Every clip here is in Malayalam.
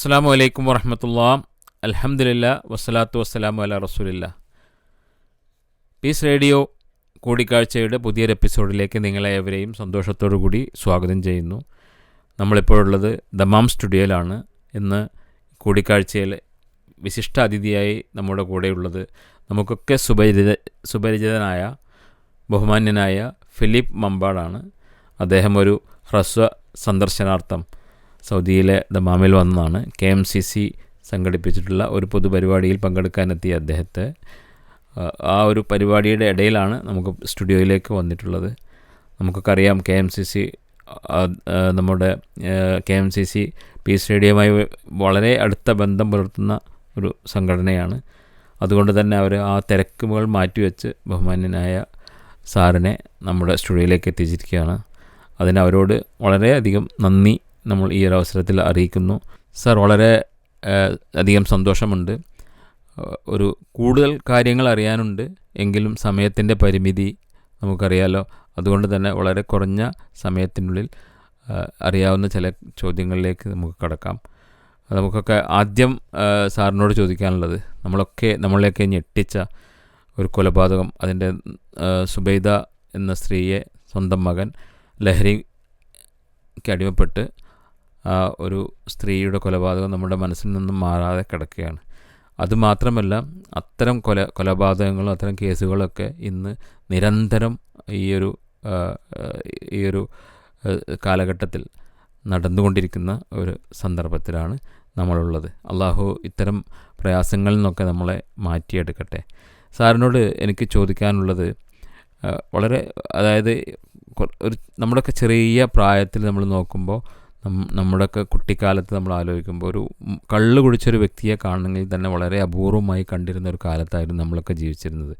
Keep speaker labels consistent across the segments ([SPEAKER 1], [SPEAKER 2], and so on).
[SPEAKER 1] അസ്സാം വലൈക്കും വറഹമത്തുള്ള. അലഹമുല്ല വസ്സലാത്തു വസ്സലാമു അല റസൂലില്ല. പീസ് റേഡിയോ കൂടിക്കാഴ്ചയുടെ പുതിയൊരു എപ്പിസോഡിലേക്ക് നിങ്ങളെ ഏവരെയും സന്തോഷത്തോടു കൂടി സ്വാഗതം ചെയ്യുന്നു. നമ്മളിപ്പോഴുള്ളത് ദമാം സ്റ്റുഡിയോയിലാണ്. ഇന്ന് കൂടിക്കാഴ്ചയിൽ വിശിഷ്ട അതിഥിയായി നമ്മുടെ കൂടെയുള്ളത് നമുക്കൊക്കെ സുപരിചിത സുപരിചിതനായ ബഹുമാന്യനായ ഫിലിപ്പ് മമ്പാടാണ്. അദ്ദേഹം ഒരു ഹ്രസ്വ സന്ദർശനാർത്ഥം സൗദിയിലെ ദമാമിൽ വന്നതാണ് കെ എം സി സി സംഘടിപ്പിച്ചിട്ടുള്ള ഒരു പൊതുപരിപാടിയിൽ പങ്കെടുക്കാനെത്തിയ അദ്ദേഹത്തെ. ആ, ഒരു പരിപാടിയുടെ ഇടയിലാണ് നമുക്ക് സ്റ്റുഡിയോയിലേക്ക് വന്നിട്ടുള്ളത്. നമുക്കൊക്കെ കെ എം സി സി നമ്മുടെ K M C C peace റേഡിയോയുമായി വളരെ അടുത്ത ബന്ധം പുലർത്തുന്ന ഒരു സംഘടനയാണ്. അതുകൊണ്ട് തന്നെ അവർ ആ തിരക്കുകൾ മാറ്റിവെച്ച് ബഹുമാന്യനായ സാറിനെ നമ്മുടെ സ്റ്റുഡിയോയിലേക്ക് എത്തിച്ചിരിക്കുകയാണ്. അതിന് അവരോട് വളരെയധികം നന്ദി നമ്മൾ ഈ ഒരു അവസരത്തിൽ അറിയിക്കുന്നു. സാർ വളരെ അധികം സന്തോഷമുണ്ട്. ഒരു കൂടുതൽ കാര്യങ്ങൾ അറിയാനുണ്ട്. എങ്കിലും സമയത്തിന്റെ പരിമിതി നമുക്കറിയാലോ. അതുകൊണ്ട് തന്നെ വളരെ കുറഞ്ഞ സമയത്തിനുള്ളിൽ അറിയാവുന്ന ചില ചോദ്യങ്ങളിലേക്ക് നമുക്ക് കടക്കാം. നമുക്കൊക്കെ ആദ്യം സാറിനോട് ചോദിക്കാനുള്ളത് നമ്മളൊക്കെ നമ്മളെയൊക്കെ ഞെട്ടിച്ച ഒരു കൊലപാതകം അതിന്റെ സുബൈദ എന്ന സ്ത്രീയെ സ്വന്തം മകൻ ലഹരിക്ക് അടിമപ്പെട്ട് ഒരു സ്ത്രീയുടെ കൊലപാതകം നമ്മുടെ മനസ്സിൽ നിന്നും മാറാതെ കിടക്കുകയാണ്. അതുമാത്രമല്ല അത്തരം കൊല കൊലപാതകങ്ങളും അത്തരം കേസുകളൊക്കെ ഇന്ന് നിരന്തരം ഈ ഒരു ഈ ഒരു കാലഘട്ടത്തിൽ നടന്നുകൊണ്ടിരിക്കുന്ന ഒരു സന്ദർഭത്തിലാണ് നമ്മളുള്ളത്. അള്ളാഹു ഇത്തരം പ്രയാസങ്ങളിൽ നിന്നൊക്കെ നമ്മളെ മാറ്റിയെടുക്കട്ടെ. സാറിനോട് എനിക്ക് ചോദിക്കാനുള്ളത് വളരെ അതായത് ഒരു നമ്മുടെയൊക്കെ ചെറിയ പ്രായത്തിൽ നമ്മൾ നോക്കുമ്പോൾ നമ്മുടെയൊക്കെ കുട്ടിക്കാലത്ത് നമ്മൾ ആലോചിക്കുമ്പോൾ ഒരു കള്ള് കുടിച്ചൊരു വ്യക്തിയെ കാണണമെങ്കിൽ തന്നെ വളരെ അപൂർവമായി കണ്ടിരുന്ന ഒരു കാലത്തായിരുന്നു നമ്മളൊക്കെ ജീവിച്ചിരുന്നത്.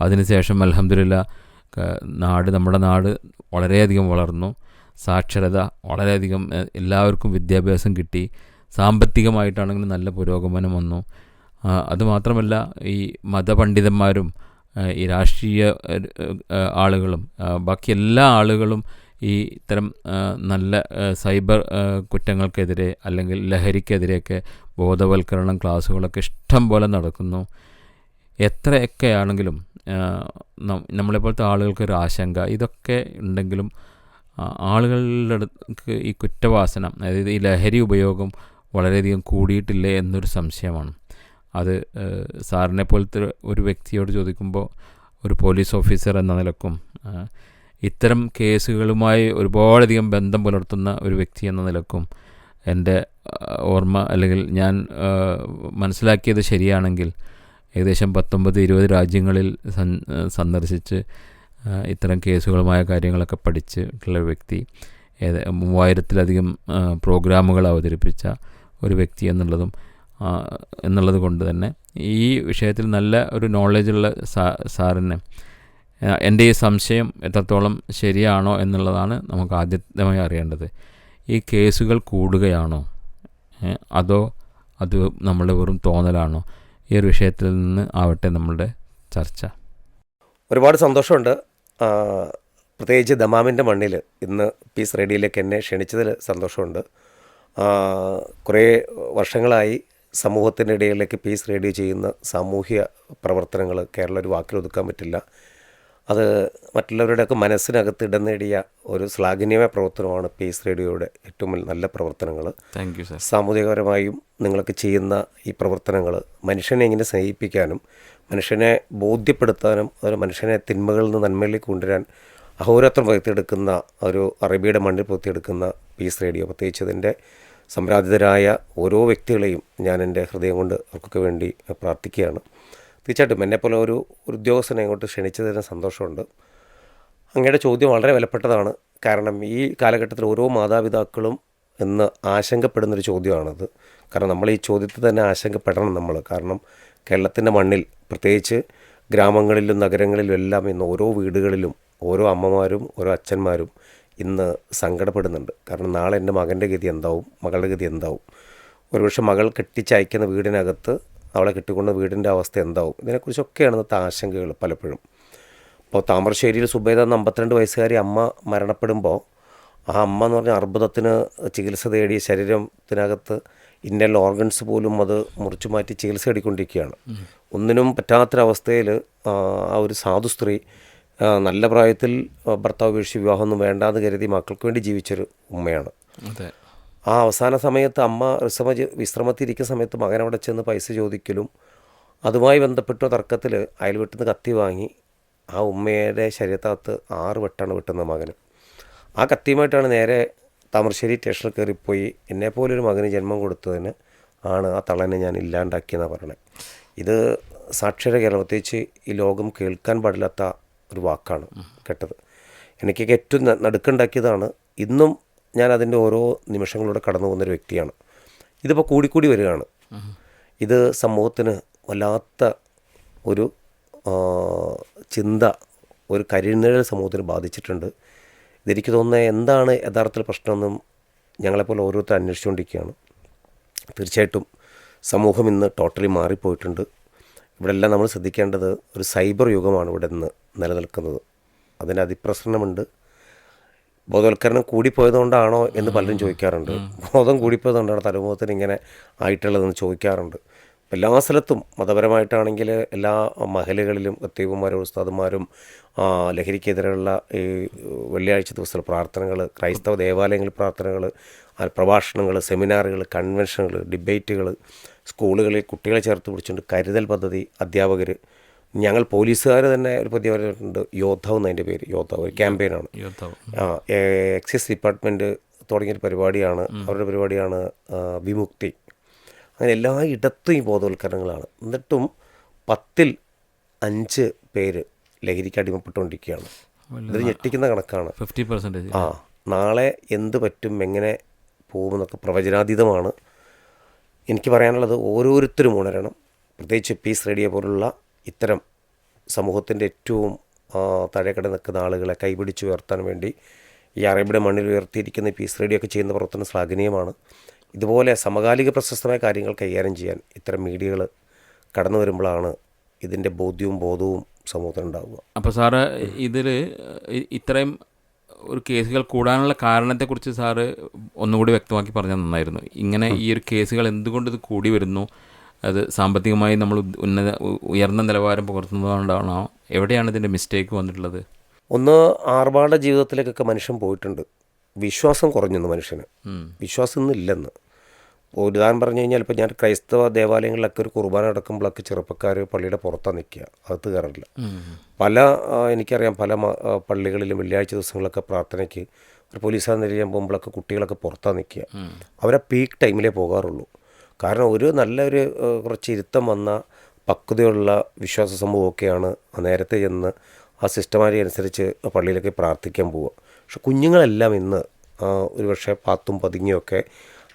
[SPEAKER 1] അതിനുശേഷം അലഹമില്ല നാട് നമ്മുടെ നാട് വളരെയധികം വളർന്നു. സാക്ഷരത വളരെയധികം എല്ലാവർക്കും വിദ്യാഭ്യാസം കിട്ടി. സാമ്പത്തികമായിട്ടാണെങ്കിലും നല്ല പുരോഗമനം വന്നു. അതുമാത്രമല്ല ഈ മതപണ്ഡിതന്മാരും ഈ രാഷ്ട്രീയ ആളുകളും ബാക്കി എല്ലാ ആളുകളും ഈ ഇത്തരം നല്ല സൈബർ കുറ്റങ്ങൾക്കെതിരെ അല്ലെങ്കിൽ ലഹരിക്കെതിരെയൊക്കെ ബോധവൽക്കരണം ക്ലാസ്സുകളൊക്കെ ഇഷ്ടം പോലെ നടക്കുന്നു. എത്രയൊക്കെ ആണെങ്കിലും ആളുകൾക്ക് ഒരു നമ്മളെപ്പോലത്തെ ആശങ്ക ഇതൊക്കെ ഉണ്ടെങ്കിലും ആളുകളുടെ അടുക്ക് ഈ കുറ്റവാസന അതായത് ഈ ലഹരി ഉപയോഗം വളരെയധികം കൂടിയിട്ടില്ലേ എന്നൊരു സംശയമാണ്. അത് സാറിനെ പോലത്തെ ഒരു വ്യക്തിയോട് ചോദിക്കുമ്പോൾ ഒരു പോലീസ് ഓഫീസർ എന്ന നിലക്കും ഇത്തരം കേസുകളുമായി ഒരുപാടധികം ബന്ധം പുലർത്തുന്ന ഒരു വ്യക്തി എന്ന നിലക്കും എന്റെ ഓർമ്മ അല്ലെങ്കിൽ ഞാൻ മനസ്സിലാക്കിയത് ശരിയാണെങ്കിൽ ഏകദേശം പത്തൊമ്പത് ഇരുപത് രാജ്യങ്ങളിൽ സന്ദർശിച്ച് ഇത്തരം കേസുകളുമായ കാര്യങ്ങളൊക്കെ പഠിച്ചിട്ടുള്ള വ്യക്തി ഏത് മൂവായിരത്തിലധികം പ്രോഗ്രാമുകൾ അവതരിപ്പിച്ച ഒരു വ്യക്തി എന്നുള്ളതും എന്നുള്ളത് കൊണ്ട് തന്നെ ഈ വിഷയത്തിൽ നല്ല ഒരു നോളജുള്ള സാ സാറിനെ എന്റെ ഈ സംശയം എത്രത്തോളം ശരിയാണോ എന്നുള്ളതാണ് നമുക്ക് ആദ്യമായി അറിയേണ്ടത്. ഈ കേസുകൾ കൂടുകയാണോ? അതോ അത് നമ്മളുടെ വെറും തോന്നലാണോ? ഈ ഒരു വിഷയത്തിൽ നിന്ന് ആവട്ടെ നമ്മളുടെ ചർച്ച.
[SPEAKER 2] ഒരുപാട് സന്തോഷമുണ്ട്. പ്രത്യേകിച്ച് ദമാമിന്റെ മണ്ണിൽ ഇന്ന് പീസ് റേഡിയോയിലേക്ക് എന്നെ ക്ഷണിച്ചതിൽ സന്തോഷമുണ്ട്. കുറേ വർഷങ്ങളായി സമൂഹത്തിന്റെ ഇടയിലേക്ക് പീസ് റേഡിയോ ചെയ്യുന്ന സാമൂഹ്യ പ്രവർത്തനങ്ങൾ കേരളം ഒരു വാക്കിൽ ഒതുക്കാൻ പറ്റില്ല. അത് മറ്റുള്ളവരുടെയൊക്കെ മനസ്സിനകത്ത് ഇടം നേടിയ ഒരു ശ്ലാഘനീയമായ പ്രവർത്തനമാണ് പീസ് റേഡിയോയുടെ ഏറ്റവും നല്ല പ്രവർത്തനങ്ങൾ.
[SPEAKER 1] താങ്ക് യു സാർ
[SPEAKER 2] സാമൂഹികപരമായും നിങ്ങളൊക്കെ ചെയ്യുന്ന ഈ പ്രവർത്തനങ്ങൾ മനുഷ്യനെ എങ്ങനെ സ്നേഹിപ്പിക്കാനും മനുഷ്യനെ ബോധ്യപ്പെടുത്താനും അതൊരു മനുഷ്യനെ തിന്മകളിൽ നിന്ന് നന്മയിലേക്ക് കൊണ്ടുവരാൻ അഹോരാത്രം പകർത്തിയെടുക്കുന്ന ഒരു അറബിയുടെ മണ്ണിൽ പൊത്തിയെടുക്കുന്ന പീസ് റേഡിയോ. പ്രത്യേകിച്ച് ഇതിന്റെ സംരാധിതരായ ഓരോ വ്യക്തികളെയും ഞാൻ എന്റെ ഹൃദയം കൊണ്ട് അവർക്കൊക്കെ വേണ്ടി പ്രാർത്ഥിക്കുകയാണ്. തീർച്ചയായിട്ടും എന്നെപ്പോലെ ഒരു ഉദ്യോഗസ്ഥനെ ഇങ്ങോട്ട് ക്ഷണിച്ചതിന് സന്തോഷമുണ്ട്. അങ്ങയുടെ ചോദ്യം വളരെ വിലപ്പെട്ടതാണ്. കാരണം ഈ കാലഘട്ടത്തിൽ ഓരോ മാതാപിതാക്കളും എന്ന് ആശങ്കപ്പെടുന്നൊരു ചോദ്യമാണത്. കാരണം നമ്മൾ ഈ ചോദ്യത്തിൽ തന്നെ ആശങ്കപ്പെടണം നമ്മൾ. കാരണം കേരളത്തിന്റെ മണ്ണിൽ പ്രത്യേകിച്ച് ഗ്രാമങ്ങളിലും നഗരങ്ങളിലും എല്ലാം ഇന്ന് ഓരോ വീടുകളിലും ഓരോ അമ്മമാരും ഓരോ അച്ഛന്മാരും ഇന്ന് സങ്കടപ്പെടുന്നുണ്ട്. കാരണം നാളെ എന്റെ മകന്റെ ഗതി എന്താവും? മകളുടെ ഗതി എന്താവും? ഒരുപക്ഷെ മകൾ കെട്ടിച്ചയക്കുന്ന വീടിനകത്ത് അവളെ കിട്ടിക്കൊണ്ട വീടിന്റെ അവസ്ഥ എന്താവും? ഇതിനെക്കുറിച്ചൊക്കെയാണ് ഇന്നത്തെ ആശങ്കകൾ പലപ്പോഴും. ഇപ്പോൾ താമരശ്ശേരിയിൽ സുബൈദ എന്ന അമ്പത്തിരണ്ട് വയസ്സുകാരി അമ്മ മരണപ്പെടുമ്പോൾ ആ അമ്മ എന്ന് പറഞ്ഞാൽ അർബുദത്തിന് ചികിത്സ തേടി ശരീരത്തിനകത്ത് ഇന്നൽ ഓർഗൻസ് പോലും അത് മുറിച്ചു മാറ്റി ചികിത്സ എടുക്കൊണ്ടിരിക്കുകയാണ് ഒന്നിനും പറ്റാത്തൊരവസ്ഥയിൽ ആ ഒരു സാധു സ്ത്രീ നല്ല പ്രായത്തിൽ ഭർത്താവ് ഉപേക്ഷിച്ച് വിവാഹമൊന്നും വേണ്ടാന്ന് കരുതി മക്കൾക്ക് വേണ്ടി ജീവിച്ചൊരു ഉമ്മയാണ്. ആ അവസാന സമയത്ത് അമ്മ വിശ്രമ വിശ്രമത്തിരിക്കുന്ന സമയത്ത് മകൻ അവിടെ ചെന്ന് പൈസ ചോദിക്കലും അതുമായി ബന്ധപ്പെട്ട തർക്കത്തിൽ അയൽവീട്ടിൽ വെട്ടുന്ന കത്തി വാങ്ങി ആ ഉമ്മയുടെ ശരീരത്തകത്ത് ആറ് വെട്ടാണ് വെട്ടുന്നത് മകന്. ആ കത്തിയുമായിട്ടാണ് നേരെ താമരശ്ശേരി സ്റ്റേഷനിൽ കയറിപ്പോയി. എന്നെപ്പോലൊരു മകന് ജന്മം കൊടുത്തതിന് ആണ് ആ തള്ളനെ ഞാൻ ഇല്ലാണ്ടാക്കിയെന്നാണ് പറയണത് ഇത് സാക്ഷര കേരളം പ്രത്യേകിച്ച് ഈ ലോകം കേൾക്കാൻ പാടില്ലാത്ത ഒരു വാക്കാണ് കേട്ടത്. എനിക്കൊക്കെ ഏറ്റവും നടുക്കുണ്ടാക്കിയതാണ് ഇന്നും ഞാൻ അതിന്റെ ഓരോ നിമിഷങ്ങളിലൂടെ കടന്നു പോകുന്നൊരു വ്യക്തിയാണ്. ഇതിപ്പോൾ കൂടിക്കൂടി വരികയാണ്. ഇത് സമൂഹത്തിന് വല്ലാത്ത ഒരു ചിന്ത ഒരു കരിനിഴൽ സമൂഹത്തിന് ബാധിച്ചിട്ടുണ്ട്. ഇതെനിക്ക് തോന്നുന്നത് എന്താണ് യഥാർത്ഥത്തിൽ പ്രശ്നമെന്നും ഞങ്ങളെപ്പോലെ ഓരോരുത്തർ അന്വേഷിച്ചുകൊണ്ടിരിക്കുകയാണ്. തീർച്ചയായിട്ടും സമൂഹം ഇന്ന് ടോട്ടലി മാറിപ്പോയിട്ടുണ്ട്. ഇവിടെ എല്ലാം നമ്മൾ ശ്രദ്ധിക്കേണ്ടത് ഒരു സൈബർ യുഗമാണ് ഇവിടെ നിന്ന് നിലനിൽക്കുന്നത്. അതിന് അതിപ്രസരണമുണ്ട്. ബോധവൽക്കരണം കൂടിപ്പോയതുകൊണ്ടാണോ എന്ന് പലരും ചോദിക്കാറുണ്ട്. ബോധം കൂടിപ്പോയതുകൊണ്ടാണ് തലമുഖത്തിന് ഇങ്ങനെ ആയിട്ടുള്ളതെന്ന് ചോദിക്കാറുണ്ട്. എല്ലാ സ്ഥലത്തും മതപരമായിട്ടാണെങ്കിൽ എല്ലാ മഹലുകളിലും ദൈവന്മാരും ഉസ്താദന്മാരും ആ, ലഹരിക്കെതിരെയുള്ള ഈ വെള്ളിയാഴ്ച ദിവസത്തെ പ്രാർത്ഥനകൾ ക്രൈസ്തവ ദേവാലയങ്ങളിൽ പ്രാർത്ഥനകൾ പ്രഭാഷണങ്ങൾ സെമിനാറുകൾ കൺവെൻഷനുകൾ ഡിബേറ്റുകൾ സ്കൂളുകളിൽ കുട്ടികളെ ചേർത്ത് പിടിച്ചുകൊണ്ട് കരുതൽ പദ്ധതി അധ്യാപകർ ഞങ്ങൾ പോലീസുകാർ തന്നെ ഒരു പുതിയ പറഞ്ഞിട്ടുണ്ട് യോദ്ധാവ് എന്നതിന്റെ പേര് യോദ്ധാവ് ഒരു ക്യാമ്പയിനാണ്. ആ എക്സൈസ് ഡിപ്പാർട്ട്മെന്റ് തുടങ്ങിയൊരു പരിപാടിയാണ് അവരുടെ പരിപാടിയാണ് വിമുക്തി. അങ്ങനെ എല്ലാ ഇടത്തും ഈ ബോധവൽക്കരണങ്ങളാണ്. എന്നിട്ടും പത്തിൽ അഞ്ച് പേര് ലഹരിക്ക് അടിമപ്പെട്ടുകൊണ്ടിരിക്കുകയാണ്. ഇതൊരു ഞെട്ടിക്കുന്ന കണക്കാണ്.
[SPEAKER 1] Fifty percentage.
[SPEAKER 2] ആ നാളെ എന്ത് പറ്റും എങ്ങനെ പോകുമെന്നൊക്കെ പ്രവചനാതീതമാണ്. എനിക്ക് പറയാനുള്ളത് ഓരോരുത്തരും ഉണരണം. പ്രത്യേകിച്ച് പീസ് റേഡിയോ പോലുള്ള ഇത്തരം സമൂഹത്തിന്റെ ഏറ്റവും താഴെക്കട നിൽക്കുന്ന ആളുകളെ കൈപിടിച്ച് ഉയർത്താൻ വേണ്ടി ഈ അറേബ്യയുടെ മണ്ണിൽ ഉയർത്തിയിരിക്കുന്ന പീസ് റേഡിയോ ഒക്കെ ചെയ്യുന്ന പ്രവർത്തനം ശ്ലാഘനീയമാണ്. ഇതുപോലെ സമകാലിക പ്രശസ്തമായ കാര്യങ്ങൾ കൈകാര്യം ചെയ്യാൻ ഇത്തരം മീഡിയകൾ കടന്നു വരുമ്പോഴാണ് ഇതിന്റെ ബോധ്യവും ബോധവും സമൂഹത്തിനുണ്ടാവുക
[SPEAKER 1] അപ്പോൾ സാറ് ഇതിൽ ഇത്രയും ഒരു കേസുകൾ കൂടാനുള്ള കാരണത്തെക്കുറിച്ച് സാറ് ഒന്നുകൂടി വ്യക്തമാക്കി പറഞ്ഞാൽ നന്നായിരുന്നു. ഇങ്ങനെ ഈ ഒരു കേസുകൾ എന്തുകൊണ്ട് ഇത് കൂടി വരുന്നു? അത് സാമ്പത്തികമായി നമ്മൾ ഉന്നത ഉയർന്ന നിലവാരം പുലർത്തുന്നതുകൊണ്ടാണോ? എവിടെയാണ് ഇതിന്റെ മിസ്റ്റേക്ക് വന്നിട്ടുള്ളത്?
[SPEAKER 2] ഒന്ന് ആർഭാട ജീവിതത്തിലേക്കൊക്കെ മനുഷ്യൻ പോയിട്ടുണ്ട്. വിശ്വാസം കുറഞ്ഞു മനുഷ്യന്. വിശ്വാസം ഇന്ന് ഇല്ലെന്ന്. ഇപ്പോൾ ഒരു ഉദാഹരണം പറഞ്ഞു കഴിഞ്ഞാൽ ഇപ്പോൾ ഞാൻ ക്രൈസ്തവ ദേവാലയങ്ങളിലൊക്കെ ഒരു കുർബാന നടക്കുമ്പോഴൊക്കെ ചെറുപ്പക്കാർ പള്ളിയുടെ പുറത്താണ് നിൽക്കുക അകത്ത് കയറില്ല പല എനിക്കറിയാം പല പള്ളികളിലും വെള്ളിയാഴ്ച ദിവസങ്ങളൊക്കെ പ്രാർത്ഥനയ്ക്ക് ഒരു പോലീസുകാർ നിരയാൻ പോകുമ്പോഴൊക്കെ കുട്ടികളൊക്കെ പുറത്താണ് നിൽക്കുക അവരെ പീക്ക് ടൈമിലേ പോകാറുള്ളൂ. കാരണം ഒരു നല്ലൊരു കുറച്ച് ഇരുത്തം വന്ന പക്വതയുള്ള വിശ്വാസ സമൂഹമൊക്കെയാണ് നേരത്തെ ചെന്ന് ആ സിസ്റ്റമാരി അനുസരിച്ച് പള്ളിയിലൊക്കെ പ്രാർത്ഥിക്കാൻ പോവുക. പക്ഷെ കുഞ്ഞുങ്ങളെല്ലാം ഇന്ന് ഒരു ഒരുപക്ഷെ പാത്തും പതുങ്ങിയൊക്കെ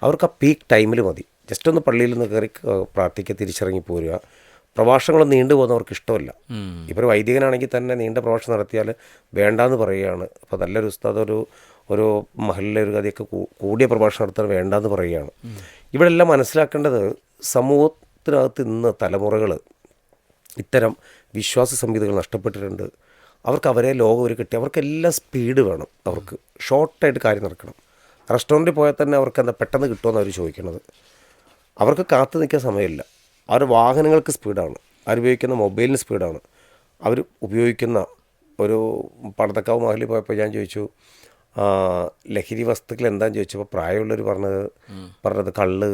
[SPEAKER 2] അവർക്ക് ആ പീക്ക് ടൈമിൽ മതി. ജസ്റ്റ് ഒന്ന് പള്ളിയിൽ നിന്ന് കയറി പ്രാർത്ഥിക്കുക തിരിച്ചിറങ്ങി പോരുക. പ്രഭാഷണങ്ങൾ നീണ്ടു പോകുന്നവർക്ക് ഇഷ്ടമല്ല. ഇപ്പോൾ ഒരു വൈദികനാണെങ്കിൽ തന്നെ നീണ്ട പ്രഭാഷണം നടത്തിയാൽ വേണ്ടാന്ന് പറയുകയാണ്. അപ്പോൾ നല്ലൊരു ഉസ്താദ് ഒരു ഒരു മഹലിലെ ഒരു കഥയൊക്കെ കൂടിയ പ്രഭാഷണം നടത്താൻ വേണ്ടാന്ന് പറയുകയാണ്. ഇവിടെ എല്ലാം മനസ്സിലാക്കേണ്ടത് സമൂഹത്തിനകത്ത് ഇന്ന് തലമുറകൾ ഇത്തരം വിശ്വാസ സംഹിതകൾ നഷ്ടപ്പെട്ടിട്ടുണ്ട്. അവർക്ക് അവരെ ലോകം ഒരു കിട്ടി. അവർക്കെല്ലാം സ്പീഡ് വേണം. അവർക്ക് ഷോർട്ടായിട്ട് കാര്യം നടക്കണം. റെസ്റ്റോറന്റിൽ പോയാൽ തന്നെ അവർക്ക് എന്താ പെട്ടെന്ന് കിട്ടുമെന്ന് അവർ ചോദിക്കണത്. അവർക്ക് കാത്തു നിൽക്കാൻ സമയമില്ല. അവർ വാഹനങ്ങൾക്ക് സ്പീഡാണ് അവരുപയോഗിക്കുന്ന മൊബൈലിന് സ്പീഡാണ് അവർ ഉപയോഗിക്കുന്ന ഒരു പടത്തക്കാവ് മഹലിൽ പോയപ്പോൾ ഞാൻ ചോദിച്ചു ലഹരി വസ്തുക്കൾ എന്താന്ന് ചോദിച്ചപ്പോൾ പ്രായമുള്ളവർ പറഞ്ഞത് പറഞ്ഞത് കള്ള്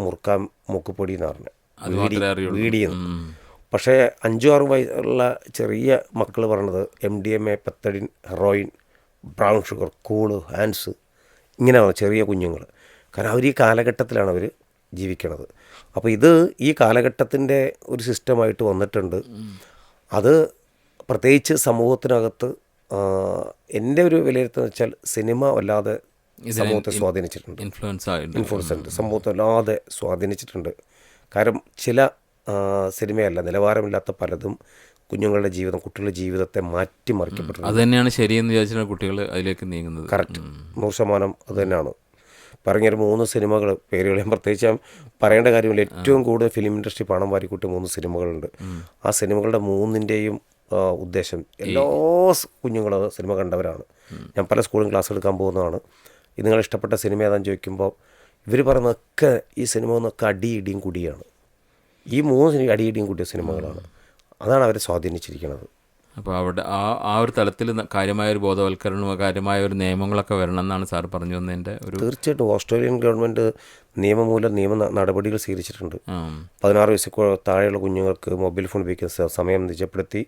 [SPEAKER 2] മുറുക്കാൻ മൂക്കുപൊടി എന്ന് പറഞ്ഞു.
[SPEAKER 1] വീടിയത്
[SPEAKER 2] വീടിയെന്ന്. പക്ഷേ അഞ്ചു ആറ് വയസ്സുള്ള ചെറിയ മക്കൾ പറഞ്ഞത് M D M A pethidine heroin brown sugar cool Hans ഇങ്ങനെയാണ് ചെറിയ കുഞ്ഞുങ്ങൾ കാരണം അവർ ഈ കാലഘട്ടത്തിലാണ് അവർ ജീവിക്കണത്. അപ്പോൾ ഇത് ഈ കാലഘട്ടത്തിന്റെ ഒരു സിസ്റ്റമായിട്ട് വന്നിട്ടുണ്ട്. അത് പ്രത്യേകിച്ച് സമൂഹത്തിനകത്ത് എന്റെ ഒരു വിലയിരുത്തൽ വെച്ചാൽ സിനിമ വല്ലാതെ സമൂഹത്തെ സ്വാധീനിച്ചിട്ടുണ്ട്.
[SPEAKER 1] ഇൻഫ്ലുവൻസ്
[SPEAKER 2] ഇൻഫ്ലുവൻസ് ഉണ്ട് സമൂഹത്തെ വല്ലാതെ സ്വാധീനിച്ചിട്ടുണ്ട്. കാരണം ചില സിനിമയല്ല നിലവാരമില്ലാത്ത പലതും കുഞ്ഞുങ്ങളുടെ ജീവിതം കുട്ടികളുടെ ജീവിതത്തെ മാറ്റിമറിക്കപ്പെട്ടു
[SPEAKER 1] അത് തന്നെയാണ് ശരിയെന്ന് വിചാരിച്ചാൽ കുട്ടികൾ അതിലേക്ക് നീങ്ങുന്നത്.
[SPEAKER 2] കറക്റ്റ് നൂറ് ശതമാനം അത് തന്നെയാണ് പറഞ്ഞൊരു മൂന്ന് സിനിമകൾ പേരുകൾ ഞാൻ പ്രത്യേകിച്ച് ഞാൻ പറയേണ്ട കാര്യമില്ല. ഏറ്റവും കൂടുതൽ ഫിലിം ഇൻഡസ്ട്രി പണം വാരിക്കൂട്ടിയ മൂന്ന് സിനിമകളുണ്ട്. ആ സിനിമകളുടെ മൂന്നിന്റെയും ഉദ്ദേശം. എല്ലാ കുഞ്ഞുങ്ങളും സിനിമ കണ്ടവരാണ്. ഞാൻ പല സ്കൂളും ക്ലാസ് എടുക്കാൻ പോകുന്നതാണ്. നിങ്ങൾ ഇഷ്ടപ്പെട്ട സിനിമ ഏതാണെന്ന് ചോദിക്കുമ്പോൾ ഇവർ പറയുന്നതൊക്കെ ഈ സിനിമ എന്നൊക്കെ അടിയിടിയും കുടിയാണ്. ഈ മൂന്ന് സിനിമ അടി ഇടിയും കുടിയ സിനിമകളാണ്. അതാണ് അവരെ സ്വാധീനിച്ചിരിക്കുന്നത്.
[SPEAKER 1] അപ്പോൾ അവിടെ ആ ആ ഒരു തലത്തിൽ കാര്യമായ ഒരു ബോധവൽക്കരണവും കാര്യമായ ഒരു നിയമങ്ങളൊക്കെ വരണം എന്നാണ് സാർ പറഞ്ഞു വന്നതിന്റെ ഒരു
[SPEAKER 2] തീർച്ചയായിട്ടും ഓസ്ട്രേലിയൻ ഗവൺമെന്റ് നിയമമൂലം നിയമ നടപടികൾ സ്വീകരിച്ചിട്ടുണ്ട്. പതിനാറ് വയസ്സിൽ താഴെയുള്ള കുഞ്ഞുങ്ങൾക്ക് മൊബൈൽ ഫോൺ ഉപയോഗിക്കുന്ന സമയം നിജപ്പെടുത്തി.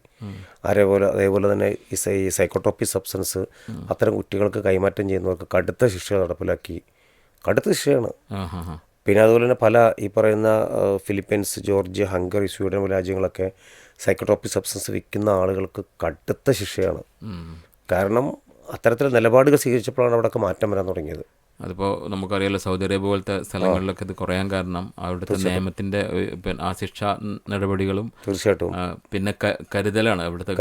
[SPEAKER 2] അതേപോലെ അതേപോലെ തന്നെ ഈ സൈക്കോട്രോപ്പി സബ്സ്റ്റൻസ് അത്തരം കുട്ടികൾക്ക് കൈമാറ്റം ചെയ്യുന്നവർക്ക് കടുത്ത ശിക്ഷ നടപ്പിലാക്കി. കടുത്ത ശിക്ഷയാണ്. പിന്നെ അതുപോലെ തന്നെ പല ഈ പറയുന്ന ഫിലിപ്പീൻസ് ജോർജിയ ഹംഗറി സ്വീഡൻ രാജ്യങ്ങളൊക്കെ സൈക്കോട്രോപ്പി സബ്സ്റ്റൻസ് വിൽക്കുന്ന ആളുകൾക്ക് കടുത്ത ശിക്ഷയാണ്. കാരണം അത്തരത്തിൽ നിലപാടുകൾ സ്വീകരിച്ചപ്പോഴാണ് അവിടെയൊക്കെ മാറ്റം വരാൻ തുടങ്ങിയത്.
[SPEAKER 1] അതിപ്പോൾ നമുക്കറിയാലോ സൗദി അറേബ്യ പോലത്തെ സ്ഥലങ്ങളിലൊക്കെ ഇത് കുറയാൻ കാരണം അവിടുത്തെ നിയമത്തിന്റെ ആ ശിക്ഷ നടപടികളും
[SPEAKER 2] തീർച്ചയായിട്ടും.
[SPEAKER 1] പിന്നെ കരുതലാണ് അവിടുത്തെ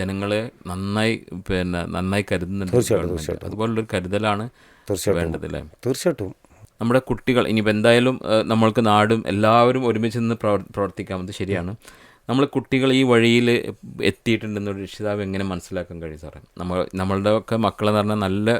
[SPEAKER 1] ജനങ്ങളെ നന്നായി പിന്നെ നന്നായി കരുതുന്നുണ്ട് അതുപോലുള്ള അതുപോലുള്ളൊരു കരുതലാണ്
[SPEAKER 2] തീർച്ചയായിട്ടും.
[SPEAKER 1] വേണ്ടത് അല്ലേ?
[SPEAKER 2] തീർച്ചയായിട്ടും.
[SPEAKER 1] നമ്മുടെ കുട്ടികൾ ഇനിയിപ്പോൾ എന്തായാലും നമ്മൾക്ക് നാടും എല്ലാവരും ഒരുമിച്ച് നിന്ന് പ്രവർ പ്രവർത്തിക്കാം. അത് ശരിയാണ്. നമ്മൾ കുട്ടികൾ ഈ വഴിയിൽ എത്തിയിട്ടുണ്ടെന്നൊരു രക്ഷിതാവ് എങ്ങനെ മനസ്സിലാക്കാൻ കഴിയും സാറേ? നമ്മൾ നമ്മളുടെ ഒക്കെ മക്കളെന്ന് പറഞ്ഞാൽ നല്ല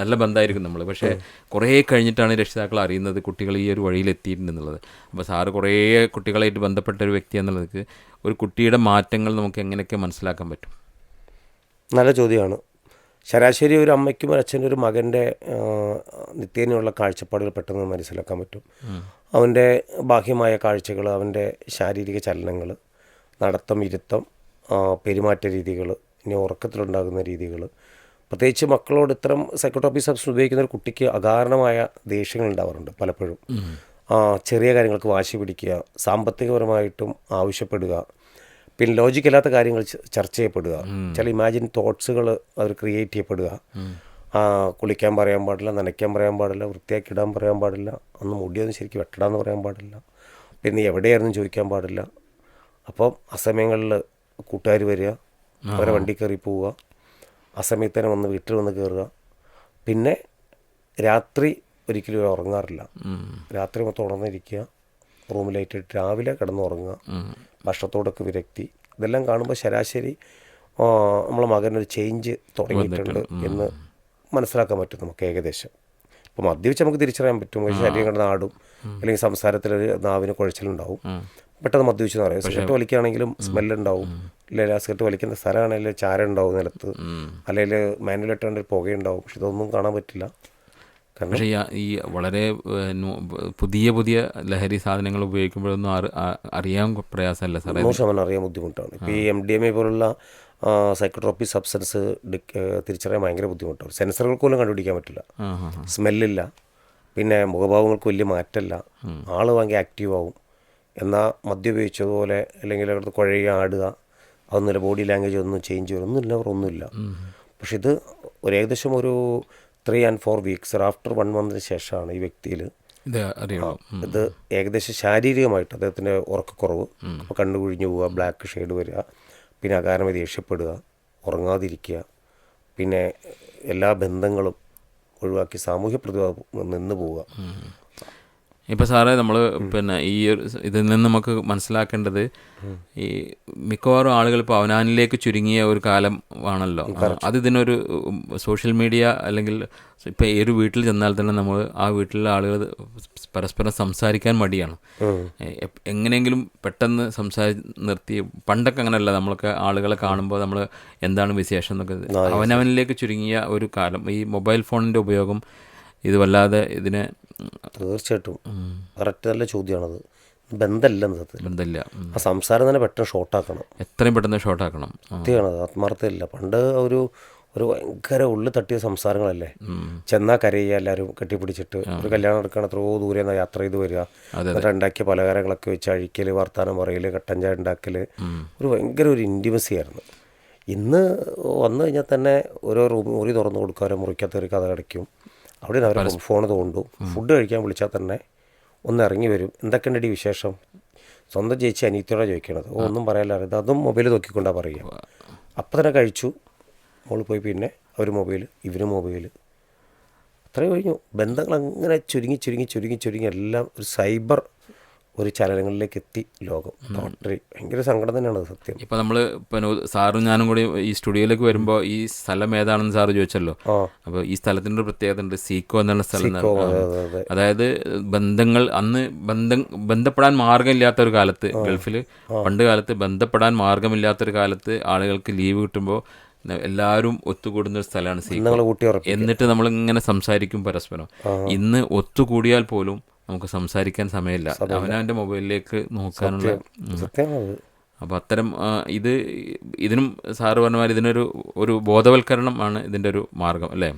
[SPEAKER 1] നല്ല ബന്ധമായിരിക്കും നമ്മൾ പക്ഷേ കുറേ കഴിഞ്ഞിട്ടാണ് രക്ഷിതാക്കൾ അറിയുന്നത് കുട്ടികൾ ഈ ഒരു വഴിയിൽ എത്തിയിട്ടുണ്ടെന്നുള്ളത്. അപ്പോൾ സാറ് കുറേ കുട്ടികളായിട്ട് ബന്ധപ്പെട്ട ഒരു വ്യക്തി എന്നുള്ളത് ഒരു കുട്ടിയുടെ മാറ്റങ്ങൾ നമുക്ക് എങ്ങനെയൊക്കെ മനസ്സിലാക്കാൻ പറ്റും?
[SPEAKER 2] നല്ല ചോദ്യമാണ്. ശരാശരി ഒരു അമ്മയ്ക്കും ഒരു അച്ഛനും ഒരു മകന്റെ നിത്യേനയുള്ള കാഴ്ചപ്പാടുകൾ പെട്ടെന്ന് മനസ്സിലാക്കാൻ പറ്റും. അവന്റെ ബാഹ്യമായ കാഴ്ചകൾ അവന്റെ ശാരീരിക ചലനങ്ങൾ നടത്തം ഇരുത്തം പെരുമാറ്റ രീതികൾ ഇനി ഉറക്കത്തിലുണ്ടാകുന്ന രീതികൾ. പ്രത്യേകിച്ച് മക്കളോട് ഇത്തരം സൈക്കോട്രോപ്പി സബ്സ്റ്റൻസ് ഉപയോഗിക്കുന്ന ഒരു കുട്ടിക്ക് അകാരണമായ ദേഷ്യങ്ങൾ ഉണ്ടാവാറുണ്ട് പലപ്പോഴും. ചെറിയ കാര്യങ്ങൾക്ക് വാശി പിടിക്കുക സാമ്പത്തികപരമായിട്ടും ആവശ്യപ്പെടുക പിന്നെ ലോജിക്കല്ലാത്ത കാര്യങ്ങൾ ചർച്ച ചെയ്യപ്പെടുക. ചില ഇമാജിൻ തോട്ട്സുകൾ അവർ ക്രിയേറ്റ് ചെയ്യപ്പെടുക. കുളിക്കാൻ പറയാൻ പാടില്ല നനയ്ക്കാൻ പറയാൻ പാടില്ല വൃത്തിയാക്കി ഇടാൻ പറയാൻ പാടില്ല അന്ന് മുടിയൊന്നും ശരിക്കും വെട്ടടാന്ന് പറയാൻ പാടില്ല പിന്നെ എവിടെയായിരുന്നു ചോദിക്കാൻ പാടില്ല. അപ്പം അസമയങ്ങളിൽ കൂട്ടുകാർ വരിക അവരെ വണ്ടി കയറി പോവുക അസമയത്ത് തന്നെ വന്ന് വീട്ടിൽ വന്ന് കയറുക. പിന്നെ രാത്രി ഒരിക്കലും ഉറങ്ങാറില്ല. രാത്രി മൊത്തം ഉണർന്നിരിക്കുക. റൂമിലായിട്ട് രാവിലെ കിടന്നുറങ്ങുക. ഭക്ഷണത്തോടൊക്കെ വിരക്തി. ഇതെല്ലാം കാണുമ്പോൾ ശരാശരി നമ്മളെ മകനൊരു ചേഞ്ച് തുടങ്ങിയിട്ടുണ്ട് എന്ന് മനസ്സിലാക്കാൻ പറ്റും നമുക്ക് ഏകദേശം. ഇപ്പോൾ മദ്യപിച്ച് നമുക്ക് തിരിച്ചറിയാൻ പറ്റും. ശരീരം കണ്ട നാടും അല്ലെങ്കിൽ സംസാരത്തിലൊരു നാവിന് കുഴച്ചിലുണ്ടാവും. പെട്ടെന്ന് മദ്യപിച്ചെന്ന് പറയാം. സിഗരറ്റ് വലിക്കുകയാണെങ്കിലും സ്മെല്ലുണ്ടാവും അല്ലെങ്കിൽ ആ സിഗരറ്റ് വലിക്കുന്ന സ്ഥലമാണെങ്കിൽ ചാര ഉണ്ടാവും നിലത്ത്. അല്ലെങ്കിൽ മാനുവലായിട്ടാണെങ്കിൽ പുകയുണ്ടാവും. പക്ഷെ ഇതൊന്നും കാണാൻ പറ്റില്ല.
[SPEAKER 1] പക്ഷേ ഈ വളരെ പുതിയ പുതിയ ലഹരി സാധനങ്ങൾ ഉപയോഗിക്കുമ്പോഴൊന്നും അറിയാൻ പ്രയാസമല്ല സാറേ.
[SPEAKER 2] ശതമാനം അറിയാൻ ബുദ്ധിമുട്ടാണ്. ഇപ്പോൾ ഈ എം ഡി എം എ പോലുള്ള സൈക്കോട്രോപ്പി സബ്സ്റ്റൻസ് തിരിച്ചറിയാൻ ഭയങ്കര ബുദ്ധിമുട്ടാണ്. സെൻസറുകൾക്ക് പോലും കണ്ടുപിടിക്കാൻ പറ്റില്ല. സ്മെല്ലില്ല. പിന്നെ മുഖഭാവങ്ങൾക്ക് വലിയ മാറ്റമില്ല ആൾ ഭയങ്കര ആക്റ്റീവ് ആവും. എന്നാൽ മദ്യം ഉപയോഗിച്ചതുപോലെ അല്ലെങ്കിൽ അവിടുത്തെ കുഴയുക ആടുക അതൊന്നുമില്ല. ബോഡി ലാംഗ്വേജ് ഒന്നും ചേഞ്ച് വരും ഒന്നുമില്ല അവർ ഒന്നുമില്ല. പക്ഷെ ഇത് ഒരു ഏകദേശം ഒരു three and four weeks after one മന്തിന് ശേഷമാണ് ഈ വ്യക്തിയിൽ.
[SPEAKER 1] ഇത്
[SPEAKER 2] ഏകദേശം ശാരീരികമായിട്ട് അദ്ദേഹത്തിന്റെ ഉറക്കക്കുറവ് അപ്പോൾ കണ്ണു കുഴിഞ്ഞു പോവുക ബ്ലാക്ക് ഷെയ്ഡ് വരിക പിന്നെ അകാരണമായി ദേഷ്യപ്പെടുക ഉറങ്ങാതിരിക്കുക പിന്നെ എല്ലാ ബന്ധങ്ങളും ഒഴിവാക്കി സാമൂഹ്യ പ്രതിഭ നിന്ന് പോവുക.
[SPEAKER 1] ഇപ്പോൾ സാറേ നമ്മൾ പിന്നെ ഈ ഒരു ഇതിൽ നിന്ന് നമുക്ക് മനസ്സിലാക്കേണ്ടത് ഈ മിക്കവാറും ആളുകൾ ഇപ്പോൾ അവനാനിലേക്ക് ചുരുങ്ങിയ ഒരു കാലം ആണല്ലോ. അത് ഇതിനൊരു സോഷ്യൽ മീഡിയ അല്ലെങ്കിൽ ഇപ്പോൾ ഏത് വീട്ടിൽ ചെന്നാൽ തന്നെ നമ്മൾ ആ വീട്ടിലെ ആളുകൾ പരസ്പരം സംസാരിക്കാൻ മടിയാണ്. എങ്ങനെയെങ്കിലും പെട്ടെന്ന് സംസാരി നിർത്തി പണ്ടൊക്കെ അങ്ങനെയല്ല. നമ്മളൊക്കെ ആളുകളെ കാണുമ്പോൾ നമ്മൾ എന്താണ് വിശേഷം എന്നൊക്കെ അവനവനിലേക്ക് ചുരുങ്ങിയ ഒരു കാലം. ഈ മൊബൈൽ ഫോണിന്റെ ഉപയോഗം ഇത് വല്ലാതെ ഇതിനെ
[SPEAKER 2] തീർച്ചയായിട്ടും. കറക്റ്റ് നല്ല ചോദ്യമാണത്.
[SPEAKER 1] ബന്ധമല്ല ബന്ധമില്ല.
[SPEAKER 2] ആ സംസാരം തന്നെ പെട്ടെന്ന് ഷോർട്ടാക്കണം.
[SPEAKER 1] എത്രയും പെട്ടെന്ന് ഷോർട്ടാക്കണം. ആ.
[SPEAKER 2] സത്യമാണത് ആത്മാർത്ഥമില്ല. പണ്ട് ഒരു ഒരു ഭയങ്കര ഉള്ളു തട്ടിയ സംസാരങ്ങളല്ലേ? ചെന്നാൽ കരയുക എല്ലാവരും കെട്ടിപ്പിടിച്ചിട്ട്. ഒരു കല്യാണം എടുക്കണം എത്രയോ ദൂരെ നിന്ന് യാത്ര ചെയ്ത് വരിക. എന്നിട്ട് ഉണ്ടാക്കിയ പലഹാരങ്ങളൊക്കെ വെച്ച് അഴിക്കൽ വർത്താനം പറയൽ കട്ടൻ ചായ ഉണ്ടാക്കൽ ഒരു ഭയങ്കര ഒരു ഇന്റിമസി ആയിരുന്നു. ഇന്ന് വന്നു കഴിഞ്ഞാൽ തന്നെ ഓരോ റൂം മുറി തുറന്നു കൊടുക്കുക ഓരോ മുറിക്കകത്ത് ഒരു കഥ അടയ്ക്കും അവിടെ നിന്ന് അവർ ഫോൺ തോണ്ടു ഫുഡ് കഴിക്കാൻ വിളിച്ചാൽ തന്നെ ഒന്ന് ഇറങ്ങി വരും. എന്തൊക്കെയുണ്ടടി വിശേഷം? സ്വന്തം ചേച്ചി അനിയത്തിയോടെ ചോദിക്കണത്. ഒന്നും പറയാനില്ല. ഇത് അതും മൊബൈൽ നോക്കിക്കൊണ്ടാണ് പറയുക. അപ്പം തന്നെ കഴിച്ചു. മോൾ പോയി പിന്നെ അവർ മൊബൈൽ ഇവർ മൊബൈൽ. അത്രയും കഴിഞ്ഞു. ബന്ധങ്ങൾ അങ്ങനെ ചുരുങ്ങി ചുരുങ്ങി ചുരുങ്ങി ചുരുങ്ങി എല്ലാം ഒരു സൈബർ ഒരു ചലനങ്ങളിലേക്ക് എത്തി ലോകം. ടോട്ടലി ഭയങ്കര സങ്കടം തന്നെയാണ് സത്യം.
[SPEAKER 1] ഇപ്പൊ നമ്മൾ സാറും ഞാനും കൂടി ഈ സ്റ്റുഡിയോയിലേക്ക് വരുമ്പോ ഈ സ്ഥലം ഏതാണെന്ന് സാറ് ചോദിച്ചല്ലോ. അപ്പൊ ഈ സ്ഥലത്തിന്റെ ഒരു പ്രത്യേകത ഉണ്ട്. സീക്കോ എന്നുള്ള സ്ഥലം. അതായത് ബന്ധങ്ങൾ അന്ന് ബന്ധം ബന്ധപ്പെടാൻ മാർഗമില്ലാത്ത ഒരു കാലത്ത് ഗൾഫിൽ പണ്ട് കാലത്ത് ബന്ധപ്പെടാൻ മാർഗമില്ലാത്തൊരു കാലത്ത് ആളുകൾക്ക് ലീവ് കിട്ടുമ്പോൾ എല്ലാവരും ഒത്തുകൂടുന്ന ഒരു സ്ഥലമാണ് സീക്കോ. എന്നിട്ട് നമ്മൾ ഇങ്ങനെ സംസാരിക്കും പരസ്പരം. ഇന്ന് ഒത്തുകൂടിയാൽ പോലും നമുക്ക് സംസാരിക്കാൻ സമയമില്ല. അവനവന്റെ മൊബൈലിലേക്ക് നോക്കാനുള്ള അപ്പോൾ അത്തരം ഇത് ഇതിനും സാറ് പറഞ്ഞ മാതിരി ഇതിനൊരു ഒരു ബോധവൽക്കരണം ആണ് ഇതിന്റെ ഒരു മാർഗം അല്ലേ?